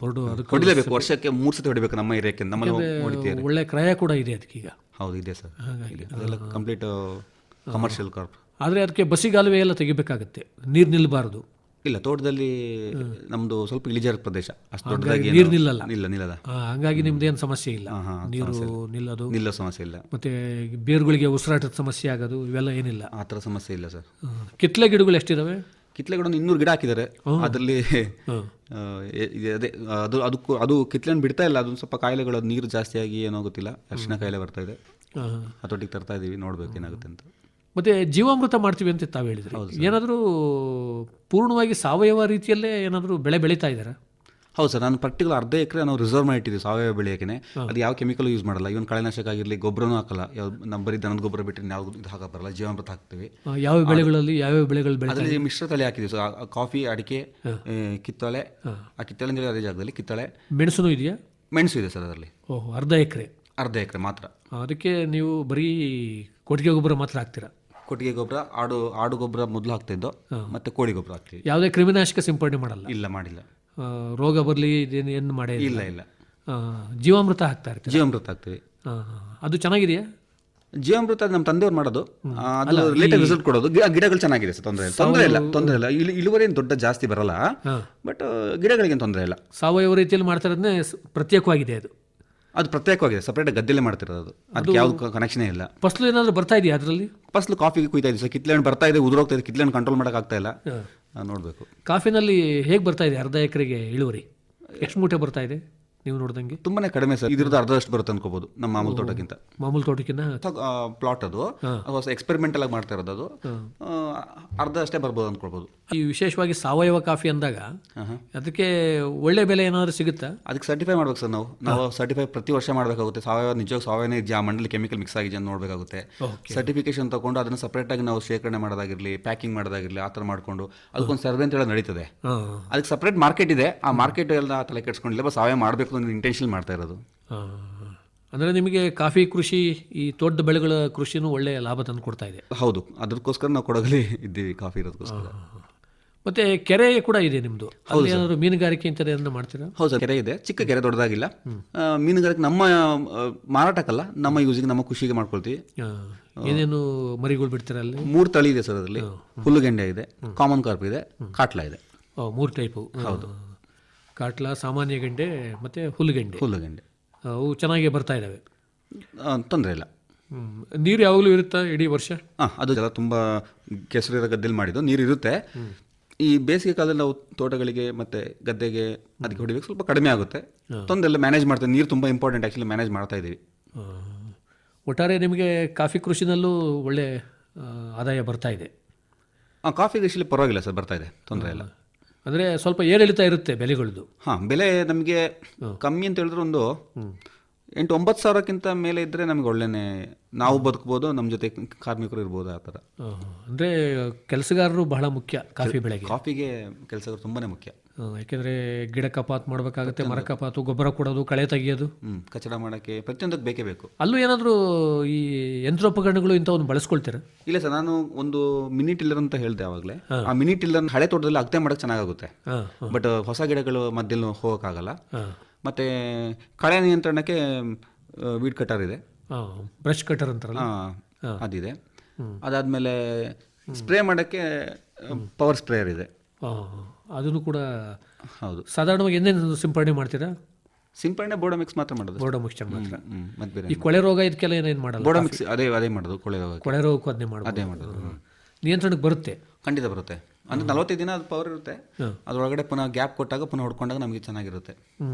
ಬೋರ್ಡ್ ಅದಕ್ಕೆ ಹೊಡಿಲೇಬೇಕು ವರ್ಷಕ್ಕೆ ಮೂರು ಸತಿ ಹೊಡಿಬೇಕು ನಮ್ಮ ಏರಿಯಾಕ್ಕೆ ನಮ್ಮಲ್ಲಿ ಹೊಡಿತೀವಿ ಒಳ್ಳೆ ಕ್ರಯ ಕೂಡ ಇದೆ ಅದಕ್ಕೆ ಈಗ. ಹೌದು ಇದೆ ಸರ್. ಅದೆಲ್ಲ ಕಂಪ್ಲೀಟ್ ಕಮರ್ಷಿಯಲ್ ಕಾರ್ಪ್ ಆದರೆ ಅದಕ್ಕೆ ಬಸಿಗಾಲುವೆ ಎಲ್ಲ ತೆಗಿಬೇಕಾಗತ್ತೆ. ನೀರು ನಿಲ್ಲಬಾರ್ದು ಇಲ್ಲ ತೋಟದಲ್ಲಿ ನಮ್ದು ಸ್ವಲ್ಪ ಇಳಿಜಾರ ಪ್ರದೇಶ. ಅಷ್ಟು ದೊಡ್ಡದಾಗಿ ನೀರು ಏನು- ನಿಲ್ಲಲ್ಲ. ಇಲ್ಲ ನಿಲ್ಲದ ಆ, ಹಂಗಾಗಿ ನಿಮ್ದೇನು ಸಮಸ್ಯೆ ಇಲ್ಲ. ನೀರು ನಿಲ್ಲದು. ನಿಲ್ಲೋ ಸಮಸ್ಯೆ ಇಲ್ಲ. ಮತ್ತೆ ಬೇರುಗಳಿಗೆ ಉಸಿರಾಟದ ಸಮಸ್ಯೆ ಆಗೋದು ಇವೆಲ್ಲ ಏನಿಲ್ಲ. ಆ ಥರ ಸಮಸ್ಯೆ ಇಲ್ಲ ಸರ್. ಕಿತ್ಲೆ ಗಿಡಗಳು ಎಷ್ಟಿದಾವೆ? ಕಿತ್ಲೆ ಗಿಡ ಇನ್ನೂರು ಗಿಡ ಹಾಕಿದ್ದಾರೆ. ಅದರಲ್ಲಿ ಅದೇ ಅದು ಅದಕ್ಕೂ ಅದು ಕಿತ್ಲೆ ಬಿಡ್ತಾ ಇಲ್ಲ. ಅದೊಂದು ಸ್ವಲ್ಪ ಕಾಯಿಲೆಗಳು ನೀರು ಜಾಸ್ತಿ ಆಗಿ ಏನೋ ಗೊತ್ತಿಲ್ಲ. ಅರಿಶಿನ ಕಾಯಿಲೆ ಬರ್ತಾ ಇದೆ. ಹತೋಟಿಗೆ ತರ್ತಾ ಇದೀವಿ ನೋಡ್ಬೇಕು ಏನಾಗುತ್ತೆ ಅಂತ. ಮತ್ತೆ ಜೀವಾಮೃತ ಮಾಡ್ತೀವಿ ಅಂತ ತಾವು ಹೇಳಿದ್ರಿ. ಏನಾದರೂ ಪೂರ್ಣವಾಗಿ ಸಾವಯವ ರೀತಿಯಲ್ಲೇ ಏನಾದರೂ ಬೆಳೆ ಬೆಳೀತಾ ಇದ್ದಾರಾ? ಹೌದು ಸರ್ ನಾನು ಪರ್ಟಿಕ್ಯುಲರ್ ಅರ್ಧ ಎಕರೆ ನಾವು ರಿಸರ್ವ್ ಮಾಡಿಟ್ಟಿದ್ದೀವಿ ಸಾವಯವ ಬೆಳೆಯೋಕೆ ಅದು ಯಾವ ಕೆಮಿಕಲ್ ಯೂಸ್ ಮಾಡಲ್ಲ. ಇವನ್ ಕಳೆನಾಶಕ ಆಗಿರಲಿ ಗೊಬ್ಬರನೂ ಹಾಕಲ್ಲ. ಯಾವ ನಮ್ಮ ಬರೀ ದನದ ಗೊಬ್ಬರ ಬಿಟ್ಟರೆ ಯಾವ ಇದು ಹಾಕ ಬರಲ್ಲ ಜೀವಾಮೃತ ಹಾಕ್ತೀವಿ. ಯಾವ ಬೆಳೆಗಳಲ್ಲಿ ಯಾವ ಬೆಳೆಗಳು ಬೆಳೆ ಅದರಲ್ಲಿ ಮಿಶ್ರ ತಳಿ ಹಾಕಿದ್ದೀವಿ ಸರ್. ಕಾಫಿ ಅಡಿಕೆ ಕಿತ್ತಳೆ ಆ ಕಿತ್ತಳೆ ಅಂದರೆ ಅದೇ ಜಾಗದಲ್ಲಿ ಕಿತ್ತಳೆ. ಮೆಣಸು ಇದೆಯಾ? ಮೆಣಸು ಇದೆ ಸರ್ ಅದರಲ್ಲಿ. ಓಹ್ ಅರ್ಧ ಎಕರೆ. ಅರ್ಧ ಎಕರೆ ಮಾತ್ರ. ಅದಕ್ಕೆ ನೀವು ಬರೀ ಕೊಟ್ಟಿಗೆ ಗೊಬ್ಬರ ಮಾತ್ರ ಹಾಕ್ತೀರಾ? ಕೊಟ್ಟಿಗೆ ಗೊಬ್ಬರ ಆಡು ಆಡು ಗೊಬ್ಬರ ಮೊದಲು ಹಾಕ್ತಿದ್ದೋ ಮತ್ತೆ ಕೋಳಿ ಗೊಬ್ಬರ ಹಾಕ್ತೀವಿ ಯಾವುದೇ ಕ್ರಿಮಿನಾಶಕ ಸಿಂಪಡಣೆ ಮಾಡಲ್ಲ? ಇಲ್ಲ ಮಾಡಿಲ್ಲ. ಆ, ರೋಗ ಬರಲಿ ಇದೇನು ಏನು ಮಾಡೇ ಇಲ್ಲ. ಇಲ್ಲ ಇಲ್ಲ. ಆ, ಜೀವಾಮೃತ ಹಾಕ್ತಾ ಇರ್ತೀವಿ ಜೀವಾಮೃತ ಹಾಕ್ತೀವಿ. ಅದು ಚೆನ್ನಾಗಿದೆಯಾ? ಜೀವಾಮೃತ ನಮ್ಮ ತಂದೆಯವ್ರು ಮಾಡೋದು. ಆ, ಅದು ರಿಲೇಟೆಡ್ ರಿಸಲ್ಟ್ ಕೊಡೋದು. ಗಿ- ಗಿಡಗಳು ಚೆನ್ನಾಗಿದೆ ಸರ್ ತೊಂದರೆ ತೊಂದರೆ ಇಲ್ಲ ತೊಂದರೆ ಇಲ್ಲ. ಇಲ್ಲಿ ಇಳುವರಿ ಏನು ದೊಡ್ಡ ಜಾಸ್ತಿ ಬರಲ್ಲ. ಬಟ್ ಗಿಡಗಳಿಗೇನು ತೊಂದರೆ ಇಲ್ಲ. ಸಾವಯವ ರೀತಿಯಲ್ಲಿ ಮಾಡ್ತಾ ಇರೋದನ್ನೇ ಸ್- ಪ್ರತ್ಯೇಕವಾಗಿದೆ ಅದು. ಅದು ಪ್ರತ್ಯೇಕವಾಗಿದೆ ಸಪ್ರೇಟ್ ಗದ್ದೆಲ್ಲೇ ಮಾಡ್ತಿರೋದು ಅದು. ಅದಕ್ಕೆ ಯಾವ್ದು ಕನೆಕ್ಷನೇ ಇಲ್ಲ. ಫಸ್ಲು ಏನಾದ್ರು ಬರ್ತಾ ಇದೆಯಾ ಅದರಲ್ಲಿ? ಫಸ್ಲು ಕಾಫಿಗೆ ಕುಯ್ತಾ ಇದೆ ಸರ್. ಕಿತ್ಲೆ ಹಣ್ಣು ಬರ್ತಾ ಇದೆ ಉದುರೋಗ್ತಾ ಇದೆ ಕಿತ್ಲೆ ಹಣ್ಣು ಕಂಟ್ರೋಲ್ ಮಾಡೋಕ್ಕಾಗ್ತಾ ಇಲ್ಲ. ನೋಡ್ಬೇಕು. ಕಾಫಿನಲ್ಲಿ ಹೇಗೆ ಬರ್ತಾ ಇದೆ ಅರ್ಧ ಎಕರೆಗೆ ಇಳುವರಿ? ಎಷ್ಟು ಮೂಟೆ ಬರ್ತಾ ಇದೆ? ನೀವು ನೋಡ್ದಂಗೆ? ತುಂಬಾನೇ ಕಡಿಮೆ ಸರ್. ಇದ್ರದ್ದು ಅರ್ಧದಷ್ಟು ಬರುತ್ತೆ ಅನ್ಕೋಬಹುದು ನಮ್ಮ ಮಾಮೂಲು ತೋಟಕ್ಕಿಂತ. ಮಾಮೂಲು ತೋಟಕ್ಕಿಂತ? ಪ್ಲಾಟ್ ಅದು. ಹೊಸ ಎಕ್ಸ್ಪೆರಿಮೆಂಟಲ್ ಆಗಿ ಮಾಡ್ತಾ ಇರೋದು ಅದು. ಅರ್ಧ ಅಷ್ಟೇ ಬರ್ಬೋದು ಅನ್ಕೊಳ್ಬಹುದು ಈ ವಿಶೇಷವಾಗಿ ಸಾವಯವ ಕಾಫಿ ಅಂದಾಗ ಅದಕ್ಕೆ ಒಳ್ಳೆ ಬೆಲೆ ಏನಾದ್ರೂ ಸಿಗುತ್ತಾ? ಅದಕ್ಕೆ ಸರ್ಟಿಫೈ ಮಾಡ್ಬೇಕು ಸರ್ ನಾವು. ನಾವು ಸರ್ಟಿಫೈ ಪ್ರತಿ ವರ್ಷ ಮಾಡಬೇಕಾಗುತ್ತೆ. ಸಾವಯವ ನಿಜವಾಗಿ ಸಾವಯವ ಇದೆಯಾ? ಮಂಡಲಿ ಕೆಮಿಕಲ್ ಮಿಕ್ಸ್ ಆಗಿದೆ ಅಂತ ನೋಡಬೇಕಾಗುತ್ತೆ. ಸರ್ಟಿಫಿಕೇಶನ್ ತಗೊಂಡು ಅದನ್ನು ಸಪ್ರೇಟಾಗಿ ನಾವು ಶೇಖರಣೆ ಮಾಡೋದಾಗಿರಲಿ ಪ್ಯಾಕಿಂಗ್ ಮಾಡೋದಾಗಿರಲಿ ಆ ಮಾಡ್ಕೊಂಡು ಮಾಡಿಕೊಂಡು ಅದಕ್ಕೊಂದು ಸರ್ವೆ ಅಂತ ಹೇಳಿ ನಡೀತದೆ. ಅದಕ್ಕೆ ಸಪ್ರೇಟ್ ಮಾರ್ಕೆಟ್ ಇದೆ. ಆ ಮಾರ್ಕೆಟ್ ಎಲ್ಲ ತಲೆ ಕೆಡ್ಸ್ಕೊಂಡಿಲ್ಲ ಸಾವಯವ ಮಾಡಬೇಕು ಅನ್ನೋ ಇಂಟೆನ್ಷನ್ ಮಾಡ್ತಾ ಇರೋದು. ಅಂದರೆ ನಿಮಗೆ ಕಾಫಿ ಕೃಷಿ ಈ ದೊಡ್ಡ ಬೆಳೆಗಳ ಕೃಷಿನೂ ಒಳ್ಳೆಯ ಲಾಭ ತಂದು ಕೊಡ್ತಾ ಇದೆ. ಹೌದು ಅದಕ್ಕೋಸ್ಕರ ನಾವು ಕೊಡಗಲಿ ಇದ್ದೀವಿ ಕಾಫಿ ಇರೋದಕ್ಕೋಸ್ಕರ. ಮತ್ತೆ ಕೆರೆ ಕೂಡ ಇದೆ ನಿಮ್ಮದು ಏನಾದ್ರು ಮೀನುಗಾರಿಕೆ ಏನಾದ್ರು ಮಾಡ್ತೀರಾ? ಹೌದು ಸರ್ ಕೆರೆ ಇದೆ. ಚಿಕ್ಕ ಕೆರೆ ದೊಡ್ಡದಾಗಿಲ್ಲ. ಮೀನುಗಾರಿಕೆ ನಮ್ಮ ಮಾರಾಟಕ್ಕಲ್ಲ ನಮ್ಮ ಯೂಸಿಗೆ ನಮ್ಮ ಖುಷಿಗೆ ಮಾಡ್ಕೊಳ್ತೀವಿ. ಏನೇನು ಮರಿಗಳು ಬಿಡ್ತೀರಾ ಅಲ್ಲಿ? ಮೂರು ತಳಿ ಇದೆ ಸರ್ ಅದರಲ್ಲಿ. ಹುಲ್ಲುಗೆಂಡೆ ಇದೆ ಕಾಮನ್ ಕಾರ್ಪ್ ಇದೆ ಕಾಟ್ಲಾ ಇದೆ. ಮೂರು ಟೈಪು ಹೌದು. ಕಾಟ್ಲ ಸಾಮಾನ್ಯ ಗೆಂಡೆ ಮತ್ತು ಹುಲ್ಲುಗೆಂಡೆ ಹುಲ್ಲುಗೆಂಡೆ ಅವು ಚೆನ್ನಾಗಿ ಬರ್ತಾ ಇದ್ದಾವೆ ತೊಂದರೆ ಇಲ್ಲ. ನೀರು ಯಾವಾಗಲೂ ಇರುತ್ತಾ ಇಡೀ ವರ್ಷ? ಹಾಂ ಅದು ಜಲ ತುಂಬ ಕೆಸರಿರೋ ಗದ್ದೆಲಿ ಮಾಡಿದ್ದು ನೀರು ಇರುತ್ತೆ. ಈ ಬೇಸಿಗೆ ಕಾಲದಲ್ಲಿ ನಾವು ತೋಟಗಳಿಗೆ ಮತ್ತೆ ಗದ್ದೆಗೆ ಅದಕ್ಕೆ ಹೊಡಿಬೇಕು ಸ್ವಲ್ಪ ಕಡಿಮೆ ಆಗುತ್ತೆ. ತೊಂದರೆ ಇಲ್ಲ ಮ್ಯಾನೇಜ್ ಮಾಡ್ತೇವೆ ನೀರು ತುಂಬ ಇಂಪಾರ್ಟೆಂಟ್ ಆ್ಯಕ್ಚುಲಿ ಮ್ಯಾನೇಜ್ ಮಾಡ್ತಾ ಇದ್ದೀವಿ. ಒಟ್ಟಾರೆ ನಿಮಗೆ ಕಾಫಿ ಕೃಷಿನಲ್ಲೂ ಒಳ್ಳೆ ಆದಾಯ ಬರ್ತಾ ಇದೆ. ಹಾಂ ಕಾಫಿ ಕೃಷಿಲಿ ಪರವಾಗಿಲ್ಲ ಸರ್ ಬರ್ತಾ ಇದೆ ತೊಂದರೆ ಇಲ್ಲ. ಅಂದರೆ ಸ್ವಲ್ಪ ಏರಿಳಿತ ಇರುತ್ತೆ ಬೆಲೆಗಳದ್ದು ಹಾಂ ಬೆಲೆ ನಮಗೆ ಕಮ್ಮಿ ಅಂತ ಹೇಳಿದ್ರೆ ಒಂದು ಎಂಟು ಒಂಬತ್ತು ಸಾವಿರಕ್ಕಿಂತ ಮೇಲೆ ಇದ್ದರೆ ನಮಗೆ ಒಳ್ಳೆಯ ನಾವು ಬದುಕ್ಬೋದು ನಮ್ಮ ಜೊತೆ ಕಾರ್ಮಿಕರು ಇರ್ಬೋದು ಆ ಥರ. ಅಂದರೆ ಕೆಲಸಗಾರರು ಬಹಳ ಮುಖ್ಯ ಕಾಫಿ ಬೆಳೆಗೆ. ಕಾಫಿಗೆ ಕೆಲಸಗಾರರು ತುಂಬಾ ಮುಖ್ಯ. ಯಾಕೆಂದರೆ ಗಿಡ ಕಪಾತ್ ಮಾಡಬೇಕಾಗುತ್ತೆ ಮರ ಕಪಾತು ಗೊಬ್ಬರ ಕೊಡೋದು ಕಳೆ ತೆಗಿಯೋದು. ಕಚಡ ಮಾಡೋಕ್ಕೆ ಪ್ರತಿಯೊಂದಕ್ಕೆ ಬೇಕೇ ಬೇಕು. ಅಲ್ಲೂ ಏನಾದರೂ ಈ ಯಂತ್ರೋಪಕರಣಗಳು ಇಂಥವನ್ನು ಬಳಸ್ಕೊಳ್ತೀರಾ? ಇಲ್ಲ ಸರ್ ನಾನು ಒಂದು ಮಿನಿ ಟಿಲ್ಲರ್ ಅಂತ ಹೇಳಿದೆ ಆವಾಗಲೇ. ಆ ಮಿನಿ ಟಿಲ್ಲರ್ ಹಳೆ ತೋಟದಲ್ಲಿ ಅಗತೆ ಮಾಡೋಕ್ಕೆ ಚೆನ್ನಾಗುತ್ತೆ ಬಟ್ ಹೊಸ ಗಿಡಗಳು ಮಧ್ಯದಲ್ಲಿ ಹೋಗೋಕ್ಕಾಗಲ್ಲ. ಮತ್ತೆ ಕಳೆ ನಿಯಂತ್ರಣಕ್ಕೆ ವೀಡ್ ಕಟರ್ ಇದೆ. ಬ್ರಷ್ ಕಟರ್ ಅಂತಾರಲ್ಲ? ಅದಿದೆ. ಅದಾದಮೇಲೆ ಸ್ಪ್ರೇ ಮಾಡೋಕ್ಕೆ ಪವರ್ ಸ್ಪ್ರೇಯರ್ ಇದೆ. ಅದನ್ನು ಕೂಡ ಹೌದು. ಸಾಧಾರಣವಾಗಿ ಏನೇನು ಸಿಂಪಡಣೆ ಮಾಡ್ತೀರಾ? ಸಿಂಪಡಣೆ ಬೋಡೋ ಮಿಕ್ಸ್ ಮಾತ್ರ ಮಾಡೋದು. ಬೋರ್ಡೋ ಮಿಕ್ಸ್ಚರ್ ಮಾತ್ರ. ಮತ್ತೆ ಬೇರೆ ಈ ಕೊಳೆ ರೋಗ ಇದಕ್ಕೆಲ್ಲ ಏನೇನು ಮಾಡಲ್ಲ? ಬೋಡೋ ಮಿಕ್ಸ್ ಅದೇ ಅದೇ ಮಾಡೋದು ಕೊಳೆ ರೋಗ ಕೊಳೆ ರೋಗಕ್ಕೂ ಅದನ್ನೇ ಮಾಡೋದು ಅದೇ ಮಾಡೋದು ನಿಯಂತ್ರಣಕ್ಕೆ ಬರುತ್ತೆ? ಖಂಡಿತ ಬರುತ್ತೆ. ಅಂದ್ರೆ ನಲವತ್ತೈದು ದಿನ ಅದು ಪವರ್ ಇರುತ್ತೆ. ಅದರೊಳಗಡೆ ಪುನಃ ಗ್ಯಾಪ್ ಕೊಟ್ಟಾಗ ಪುನಃ ಹೊಡ್ಕೊಂಡಾಗ ನಮಗೆ ಚೆನ್ನಾಗಿರುತ್ತೆ. ಹ್ಞೂ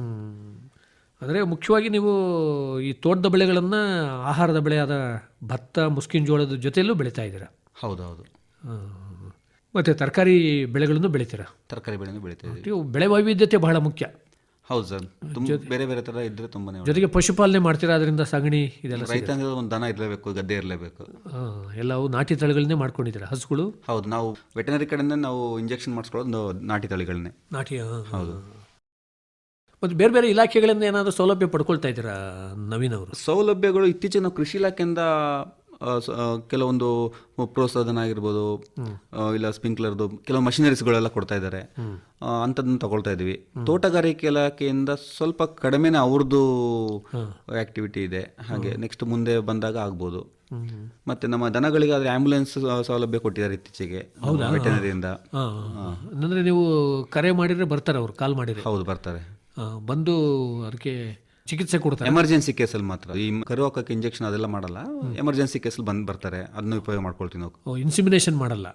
ಅಂದರೆ ಮುಖ್ಯವಾಗಿ ನೀವು ಈ ತೋಟದ ಬೆಳೆಗಳನ್ನು ಆಹಾರದ ಬೆಳೆಯಾದ ಭತ್ತ ಮುಸ್ಕಿನ ಜೋಳದ ಜೊತೆಯಲ್ಲೂ ಬೆಳೀತಾ ಇದ್ದೀರಾ? ಹೌದು ಹೌದು. ಮತ್ತೆ ತರಕಾರಿ ಬೆಳೆಗಳನ್ನು ಬೆಳಿತೀರಾ? ತರಕಾರಿ ಬೆಳೆನೂ ಬೆಳಿತೀವಿ ಬೆಳೆ ವೈವಿಧ್ಯತೆ ಬಹಳ ಮುಖ್ಯ. ಹೌದು ಸರ್. ತುಂಬ ಬೇರೆ ಬೇರೆ ಥರ ಇದ್ದರೆ ತುಂಬಾನೇ. ಜೊತೆಗೆ ಪಶುಪಾಲನೆ ಮಾಡ್ತೀರಾ ಅದರಿಂದ ಸಗಣಿ ಇದೆಲ್ಲ ರೈತ ಅಂದ್ರೆ ಒಂದು ದನ ಇರಲೇಬೇಕು ಗದ್ದೆ ಇರಲೇಬೇಕು. ಎಲ್ಲವು ನಾಟಿ ತಳಿಗಳನ್ನೇ ಮಾಡ್ಕೊಂಡಿದ್ದೀರಾ? ಹಸುಗಳು? ಹೌದು ನಾವು ವೆಟನರಿ ಕಡೆಯಿಂದ ನಾವು ಇಂಜೆಕ್ಷನ್ ಮಾಡಿಸ್ಕೊಳ್ಳೋದು ನಾಟಿ ತಳಿಗಳನ್ನೇ. ನಾಟಿ. ಹೌದು. ಮತ್ತು ಬೇರೆ ಬೇರೆ ಇಲಾಖೆಗಳಿಂದ ಏನಾದರೂ ಸೌಲಭ್ಯ ಪಡ್ಕೊಳ್ತಾ ಇದ್ದೀರಾ ನವೀನ್ ಅವರು? ಸೌಲಭ್ಯಗಳು ಇತ್ತೀಚಿನ ಕೃಷಿ ಇಲಾಖೆಯಿಂದ ಕೆಲವೊಂದು ಪ್ರೋತ್ಸಾಹನ ಆಗಿರ್ಬೋದು ಇಲ್ಲ ಸ್ಪ್ರಿಂಕ್ಲರ್ದು ಕೆಲವು ಮಷಿನರೀಸ್ಗಳೆಲ್ಲ ಕೊಡ್ತಾ ಇದ್ದಾರೆ. ಅಂಥದ್ದನ್ನು ತಗೊಳ್ತಾ ಇದ್ದೀವಿ. ತೋಟಗಾರಿಕೆ ಇಲಾಖೆಯಿಂದ ಸ್ವಲ್ಪ ಕಡಿಮೆನೇ ಅವ್ರದ್ದು ಆಕ್ಟಿವಿಟಿ ಇದೆ. ಹಾಗೆ ನೆಕ್ಸ್ಟ್ ಮುಂದೆ ಬಂದಾಗ ಆಗ್ಬೋದು. ಮತ್ತೆ ನಮ್ಮ ದನಗಳಿಗೆ ಆದ್ರೆ ಆಂಬ್ಯುಲೆನ್ಸ್ ಸೌಲಭ್ಯ ಕೊಟ್ಟಿದ್ದಾರೆ ಇತ್ತೀಚೆಗೆ ವೆಟನರಿಯಿಂದ. ಅಂದ್ರೆ ನೀವು ಕರೆ ಮಾಡಿದ್ರೆ ಬರ್ತಾರೆ ಅವರು ಕಾಲ್ ಮಾಡಿದ್ರೆ. ಹೌದು ಬರ್ತಾರೆ. ಬಂದು ಅದಕ್ಕೆ ಚಿಕಿತ್ಸೆ ಕೊಡ್ತಾರೆ. ಎಮರ್ಜೆನ್ಸಿ ಕೇಸಲ್ಲಿ ಮಾತ್ರ. ಈ ಕರುವಾಕಕ್ಕೆ ಇಂಜೆಕ್ಷನ್ ಅದೆಲ್ಲ ಮಾಡಲ್ಲ. ಎಮರ್ಜೆನ್ಸಿ ಕೇಸಲ್ಲಿ ಬಂದು ಬರ್ತಾರೆ. ಅದನ್ನ ಉಪಯೋಗ ಮಾಡ್ಕೊಳ್ತೀವಿ ನಾವು ಇನ್ಸಿಮಿನೇಷನ್ ಮಾಡಲ್ಲ.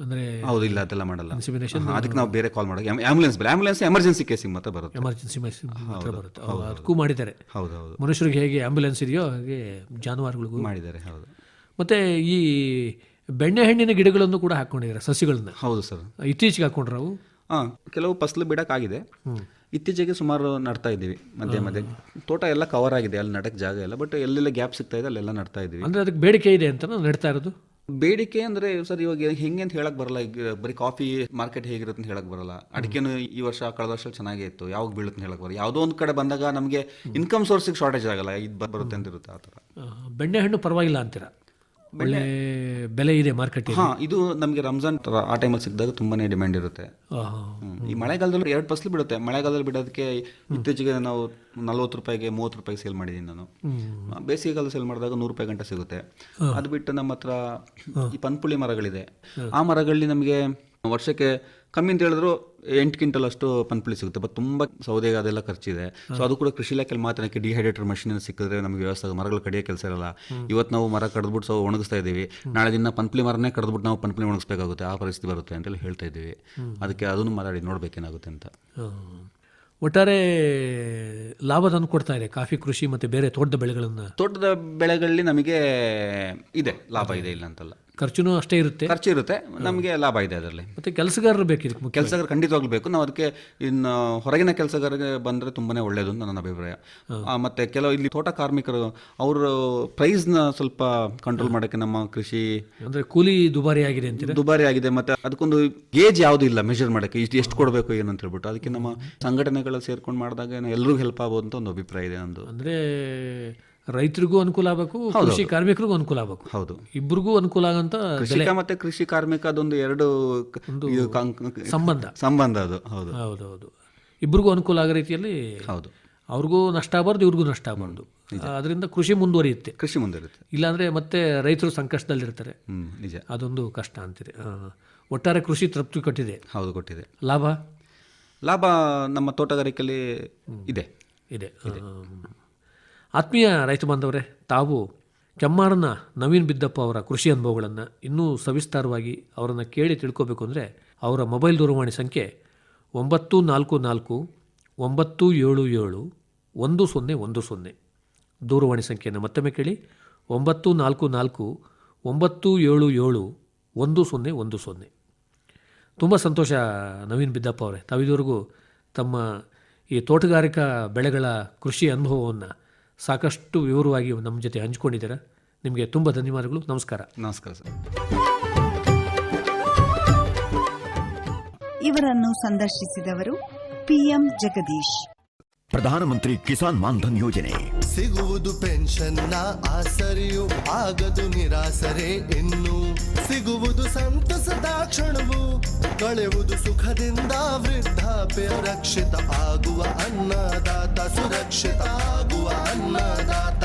ಅಂದ್ರೆ ಹೌದು ಇಲ್ಲ ಅದೆಲ್ಲ ಮಾಡಲ್ಲ. ಇನ್ಸಿಮಿನೇಷನ್ ಅದಕ್ಕೆ ನಾವು ಬೇರೆ ಕಾಲ್ ಮಾಡೋದು ಆಂಬುಲೆನ್ಸ್ ಬೇರೆ ಆಂಬುಲೆನ್ಸ್ ಎಮರ್ಜೆನ್ಸಿ ಕೇಸಿಗೆ ಮಾತ್ರ ಬರುತ್ತೆ. ಎಮರ್ಜೆನ್ಸಿ ಮಾತ್ರ ಬರುತ್ತೆ. ಅದಕ್ಕೂ ಮಾಡಿದ್ದಾರೆ. ಹೌದು ಹೌದು ಮನುಷ್ಯರಿಗೆ ಹೇಗೆ ಆಂಬುಲೆನ್ಸ್ ಇದೆಯೋ ಹಾಗೆ ಜಾನುವಾರುಗಳಿಗೂ. ಮಾಡಿದ್ದಾರೆ ಹೌದು. ಮತ್ತೆ ಈ ಬೆಣ್ಣೆಹಣ್ಣಿನ ಗಿಡಗಳನ್ನು ಕೂಡ ಹಾಕೊಂಡಿದ್ದಾರೆ ಸಸಿಗಳನ್ನ. ಹೌದು ಸರ್. ಇತ್ತೀಚೆಗೆ ಹಾಕೊಂಡ್ರೆ ಅವು? ಹಾಂ ಕೆಲವು ಫಸಲು ಬಿಡೋಕ್ಕಾಗಿದೆ. ಇತ್ತೀಚೆಗೆ ಸುಮಾರು ನಡ್ತಾ ಇದ್ದೀವಿ ಮಧ್ಯೆ ಮಧ್ಯೆ. ತೋಟ ಎಲ್ಲ ಕವರ್ ಆಗಿದೆ ಅಲ್ಲಿ ನಡಕ್ಕೆ ಜಾಗ ಇಲ್ಲ ಬಟ್ ಎಲ್ಲೆಲ್ಲ ಗ್ಯಾಪ್ ಸಿಗ್ತಾ ಇದೆ ಅಲ್ಲೆಲ್ಲ ನಡ್ತಾ ಇದ್ದೀವಿ. ಅಂದರೆ ಅದಕ್ಕೆ ಬೇಡಿಕೆ ಇದೆ ಅಂತ ನಡ್ತಾ ಇರೋದು? ಬೇಡಿಕೆ ಅಂದರೆ ಸರ್ ಇವಾಗ ಹೆಂಗೆ ಅಂತ ಹೇಳಕ್ ಬರಲ್ಲ ಈಗ ಬರೀ ಕಾಫಿ ಮಾರ್ಕೆಟ್ ಹೇಗಿರುತ್ತೆ ಅಂತ ಹೇಳಕ್ ಬರಲ್ಲ. ಅಡಿಕೆನು ಈ ವರ್ಷ ಕಳೆದ ವರ್ಷ ಚೆನ್ನಾಗೇ ಇತ್ತು ಯಾವಾಗ ಬೀಳುತ್ತೆ ಅಂತ ಹೇಳಕ್ ಬರಲ್ಲ. ಯಾವುದೋ ಒಂದು ಕಡೆ ಬಂದಾಗ ನಮಗೆ ಇನ್ಕಮ್ ಸೋರ್ಸಿಗೆ ಶಾರ್ಟೇಜ್ ಆಗಲ್ಲ ಇದು ಬರುತ್ತೆ ಅಂತ ಇರುತ್ತೆ ಆ ಥರ. ಬೆಣ್ಣೆ ಹಣ್ಣು ಪರವಾಗಿಲ್ಲ ಅಂತೀರ? ಒಳ್ಳೆ ಬೆಲೆ ಇದೆ ಮಾರ್ಕೆಟ್ ಹಾ ಇದು ನಮಗೆ ರಂಜಾನ್ ತರ ಆ ಟೈಮಲ್ಲಿ ಸಿಕ್ಕಿದಾಗ ತುಂಬಾನೇ ಡಿಮ್ಯಾಂಡ್ ಇರುತ್ತೆ. ಈ ಮಳೆಗಾಲದಲ್ಲಿ ಎರಡು ಫಸಲು ಬಿಡುತ್ತೆ. ಮಳೆಗಾಲದಲ್ಲಿ ಬಿಡೋದಕ್ಕೆ ಇತ್ತೀಚೆಗೆ ನಾವು ನಲ್ವತ್ತು ರೂಪಾಯಿಗೆ ಮೂವತ್ತು ರೂಪಾಯಿಗೆ ಸೇಲ್ ಮಾಡಿದ್ದೀನಿ ನಾನು. ಬೇಸಿಗೆಗಾಲ ಸೇಲ್ ಮಾಡಿದಾಗ ನೂರು ರೂಪಾಯಿ ಗಂಟೆ ಸಿಗುತ್ತೆ. ಅದು ಬಿಟ್ಟು ನಮ್ಮ ಹತ್ರ ಈ ಪನ್ಪುಳಿ ಮರಗಳಿದೆ. ಆ ಮರಗಳಲ್ಲಿ ನಮಗೆ ವರ್ಷಕ್ಕೆ ಕಮ್ಮಿ ಅಂತ ಹೇಳಿದ್ರು ಎಂಟು ಕ್ವಿಂಟಲ್ ಅಷ್ಟು ಪನ್ಪುಳಿ ಸಿಗುತ್ತೆ. ಬಟ್ ತುಂಬ ಸೌದೆಗೆ ಅದೆಲ್ಲ ಖರ್ಚಿದೆ. ಸೊ ಅದು ಕೂಡ ಕೃಷಿ ಇಲಾಖೆಯಲ್ಲಿ ಮಾತ್ರ ಡಿಹೈಡ್ರೇಟರ್ ಮಷಿನ್ ಸಿಕ್ಕಿದ್ರೆ ನಮಗೆ ವ್ಯವಸ್ಥೆ. ಮರಗಳು ಕಡಿಯೋ ಕೆಲಸ ಇರಲ್ಲ. ಇವತ್ತು ನಾವು ಮರ ಕಡ್ದ್ಬಿಟ್ಟು ಸೊ ಒಣಗಿಸ್ತಾ ಇದ್ದೀವಿ. ನಾಳೆ ದಿನ ಪನ್ಪುಳಿ ಮರನೇ ಕಡ್ದ್ಬಿಟ್ಟು ನಾವು ಪನ್ಪುಳಿ ಒಣಗಿಸ್ಬೇಕಾಗುತ್ತೆ. ಆ ಪರಿಸ್ಥಿತಿ ಬರುತ್ತೆ ಅಂತೇಳಿ ಹೇಳ್ತಾ ಇದ್ದೀವಿ. ಅದಕ್ಕೆ ಅದನ್ನು ಮಾತಾಡಿ ನೋಡ್ಬೇಕೇನಾಗುತ್ತೆ ಅಂತ. ಒಟ್ಟಾರೆ ಲಾಭ ತಂದು ಕೊಡ್ತಾ ಇದೆ. ಕಾಫಿ ಕೃಷಿ ಮತ್ತು ಬೇರೆ ತೋಟದ ಬೆಳೆಗಳನ್ನು. ತೋಟದ ಬೆಳೆಗಳಲ್ಲಿ ನಮಗೆ ಇದೆ. ಲಾಭ ಇದೆ ಇಲ್ಲ ಅಂತಲ್ಲ. ಖರ್ಚುನೂ ಅಷ್ಟೇ ಇರುತ್ತೆ. ಖರ್ಚು ಇರುತ್ತೆ. ನಮಗೆ ಲಾಭ ಇದೆ ಅದರಲ್ಲಿ. ಮತ್ತೆ ಕೆಲಸಗಾರರು ಬೇಕು ಇದಕ್ಕೆ ಮುಖ್ಯ ಕೆಲಸಗಾರ ಖಂಡಿತವಾಗ್ಲೂ ಬೇಕು. ನಾವು ಅದಕ್ಕೆ ಇನ್ನು ಹೊರಗಿನ ಕೆಲಸಗಾರರಿಗೆ ಬಂದರೆ ತುಂಬಾನೇ ಒಳ್ಳೆಯದು ಅಂತ ನನ್ನ ಅಭಿಪ್ರಾಯ. ಮತ್ತೆ ಕೆಲವು ಇಲ್ಲಿ ತೋಟ ಕಾರ್ಮಿಕರು ಅವರು ಪ್ರೈಸ್ನ ಸ್ವಲ್ಪ ಕಂಟ್ರೋಲ್ ಮಾಡೋಕ್ಕೆ ನಮ್ಮ ಕೃಷಿ ಅಂದರೆ ಕೂಲಿ ದುಬಾರಿ ಆಗಿದೆ ಅಂತ ದುಬಾರಿ ಆಗಿದೆ. ಮತ್ತೆ ಅದಕ್ಕೊಂದು ಏಜ್ ಯಾವುದೂ ಇಲ್ಲ ಮೆಷರ್ ಮಾಡೋಕ್ಕೆ. ಇಷ್ಟು ಎಷ್ಟು ಕೊಡಬೇಕು ಏನು ಅಂತ ಹೇಳ್ಬಿಟ್ಟು. ಅದಕ್ಕೆ ನಮ್ಮ ಸಂಘಟನೆಗಳು ಸೇರ್ಕೊಂಡು ಮಾಡಿದಾಗ ಎಲ್ಲರಿಗೂ ಹೆಲ್ಪ್ ಆಗ್ಬೋದು ಅಂತ ಒಂದು ಅಭಿಪ್ರಾಯ ಇದೆ ನಂದು. ಅಂದರೆ ರೈತರಿಗೂ ಅನುಕೂಲ ಆಗಬೇಕು ಕೃಷಿ ಕಾರ್ಮಿಕರಿಗೂ ಅನುಕೂಲ ಆಗಬೇಕು. ಹೌದು. ಇಬ್ಬರಿಗೂ ಅನುಕೂಲ ಆಗಂತ ಕೃಷಿಕ ಮತ್ತೆ ಕೃಷಿ ಕಾರ್ಮಿಕ ಅದೊಂದು ಎರಡು ಸಂಬಂಧ. ಸಂಬಂಧ ಅದು ಹೌದು. ಹೌದು ಹೌದು. ಇಬ್ಬರಿಗೂ ಅನುಕೂಲ ಆಗೋ ರೀತಿಯಲ್ಲಿ ಹೌದು. ಅವ್ರಿಗೂ ನಷ್ಟ ಆಗಬಾರ್ದು ಇವ್ರಿಗೂ ನಷ್ಟ ಆಗಬಾರ್ದು. ಅದರಿಂದ ಕೃಷಿ ಮುಂದುವರಿಯುತ್ತೆ. ಕೃಷಿ ಮುಂದುವರಿಯುತ್ತೆ. ಇಲ್ಲಾಂದ್ರೆ ಮತ್ತೆ ರೈತರು ಸಂಕಷ್ಟದಲ್ಲಿರ್ತಾರೆ. ನಿಜ. ಅದೊಂದು ಕಷ್ಟ ಅಂತೀರಿ. ಆ. ಒಟ್ಟಾರೆ ಕೃಷಿ ತೃಪ್ತಿ ಕೊಟ್ಟಿದೆ. ಹೌದು ಕೊಟ್ಟಿದೆ. ಲಾಭ? ಲಾಭ ನಮ್ಮ ತೋಟಗಾರಿಕೆಯಲ್ಲಿ ಇದೆ. ಇದೆ. ಆತ್ಮೀಯ ರೈತ ಬಾಂಧವರೇ, ತಾವು ಕೆಮ್ಮಾರನ ನವೀನ್ ಬಿದ್ದಪ್ಪ ಅವರ ಕೃಷಿ ಅನುಭವಗಳನ್ನು ಇನ್ನೂ ಸವಿಸ್ತಾರವಾಗಿ ಅವರನ್ನು ಕೇಳಿ ತಿಳ್ಕೋಬೇಕು ಅಂದರೆ ಅವರ ಮೊಬೈಲ್ ದೂರವಾಣಿ ಸಂಖ್ಯೆ ಒಂಬತ್ತು ನಾಲ್ಕು ನಾಲ್ಕು ಒಂಬತ್ತು ಏಳು ಏಳು ಒಂದು ಸೊನ್ನೆ ಒಂದು ಸೊನ್ನೆ. ದೂರವಾಣಿ ಸಂಖ್ಯೆಯನ್ನು ಮತ್ತೊಮ್ಮೆ ಕೇಳಿ ಒಂಬತ್ತು ನಾಲ್ಕು ನಾಲ್ಕು ಒಂಬತ್ತು ಏಳು ಏಳು ಒಂದು ಸೊನ್ನೆ ಒಂದು ಸೊನ್ನೆ. ತುಂಬ ಸಂತೋಷ ನವೀನ್ ಬಿದ್ದಪ್ಪ ಅವರೇ. ತಾವಿದುವರೆಗೂ ತಮ್ಮ ಈ ತೋಟಗಾರಿಕಾ ಬೆಳೆಗಳ ಕೃಷಿ ಅನುಭವವನ್ನು ಸಾಕಷ್ಟು ವಿವರವಾಗಿ ನಮ್ಮ ಜೊತೆ ಹಂಚ್ಕೊಂಡಿದ್ದೀರಾ. ನಿಮಗೆ ತುಂಬ ಧನ್ಯವಾದಗಳು. ನಮಸ್ಕಾರ. ನಮಸ್ಕಾರ ಸರ್. ಇವರನ್ನು ಸಂದರ್ಶಿಸಿದವರು ಪಿಎಂ ಜಗದೀಶ್. ಪ್ರಧಾನಮಂತ್ರಿ ಕಿಸಾನ್ ಮಾನ್ಧನ್ ಯೋಜನೆ. ಸಿಗುವುದು ಪೆನ್ಷನ್ನ ಆಸರಿಯು ಆಗದು ನಿರಾಸರೆ ಇನ್ನು ಸಿಗುವುದು ಸಂತಸದ ಕ್ಷಣವು ಕಳೆಯುವುದು ಸುಖದಿಂದ ವೃದ್ಧಾಪ್ಯ ರಕ್ಷಿತ ಆಗುವ ಅನ್ನದಾತ ಸುರಕ್ಷಿತ ಆಗುವ ಅನ್ನದಾತ.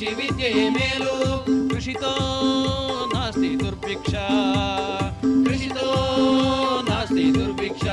ಕೃಷಿ ವಿದ್ಯೆಯೇ ಮೇಲು ಕೃಷಿತೋ ನಾಸ್ತಿ ದುರ್ಭಿಕ್ಷ ಕೃಷಿತೋ ನಾಸ್ತಿ ದುರ್ಭಿಕ್ಷ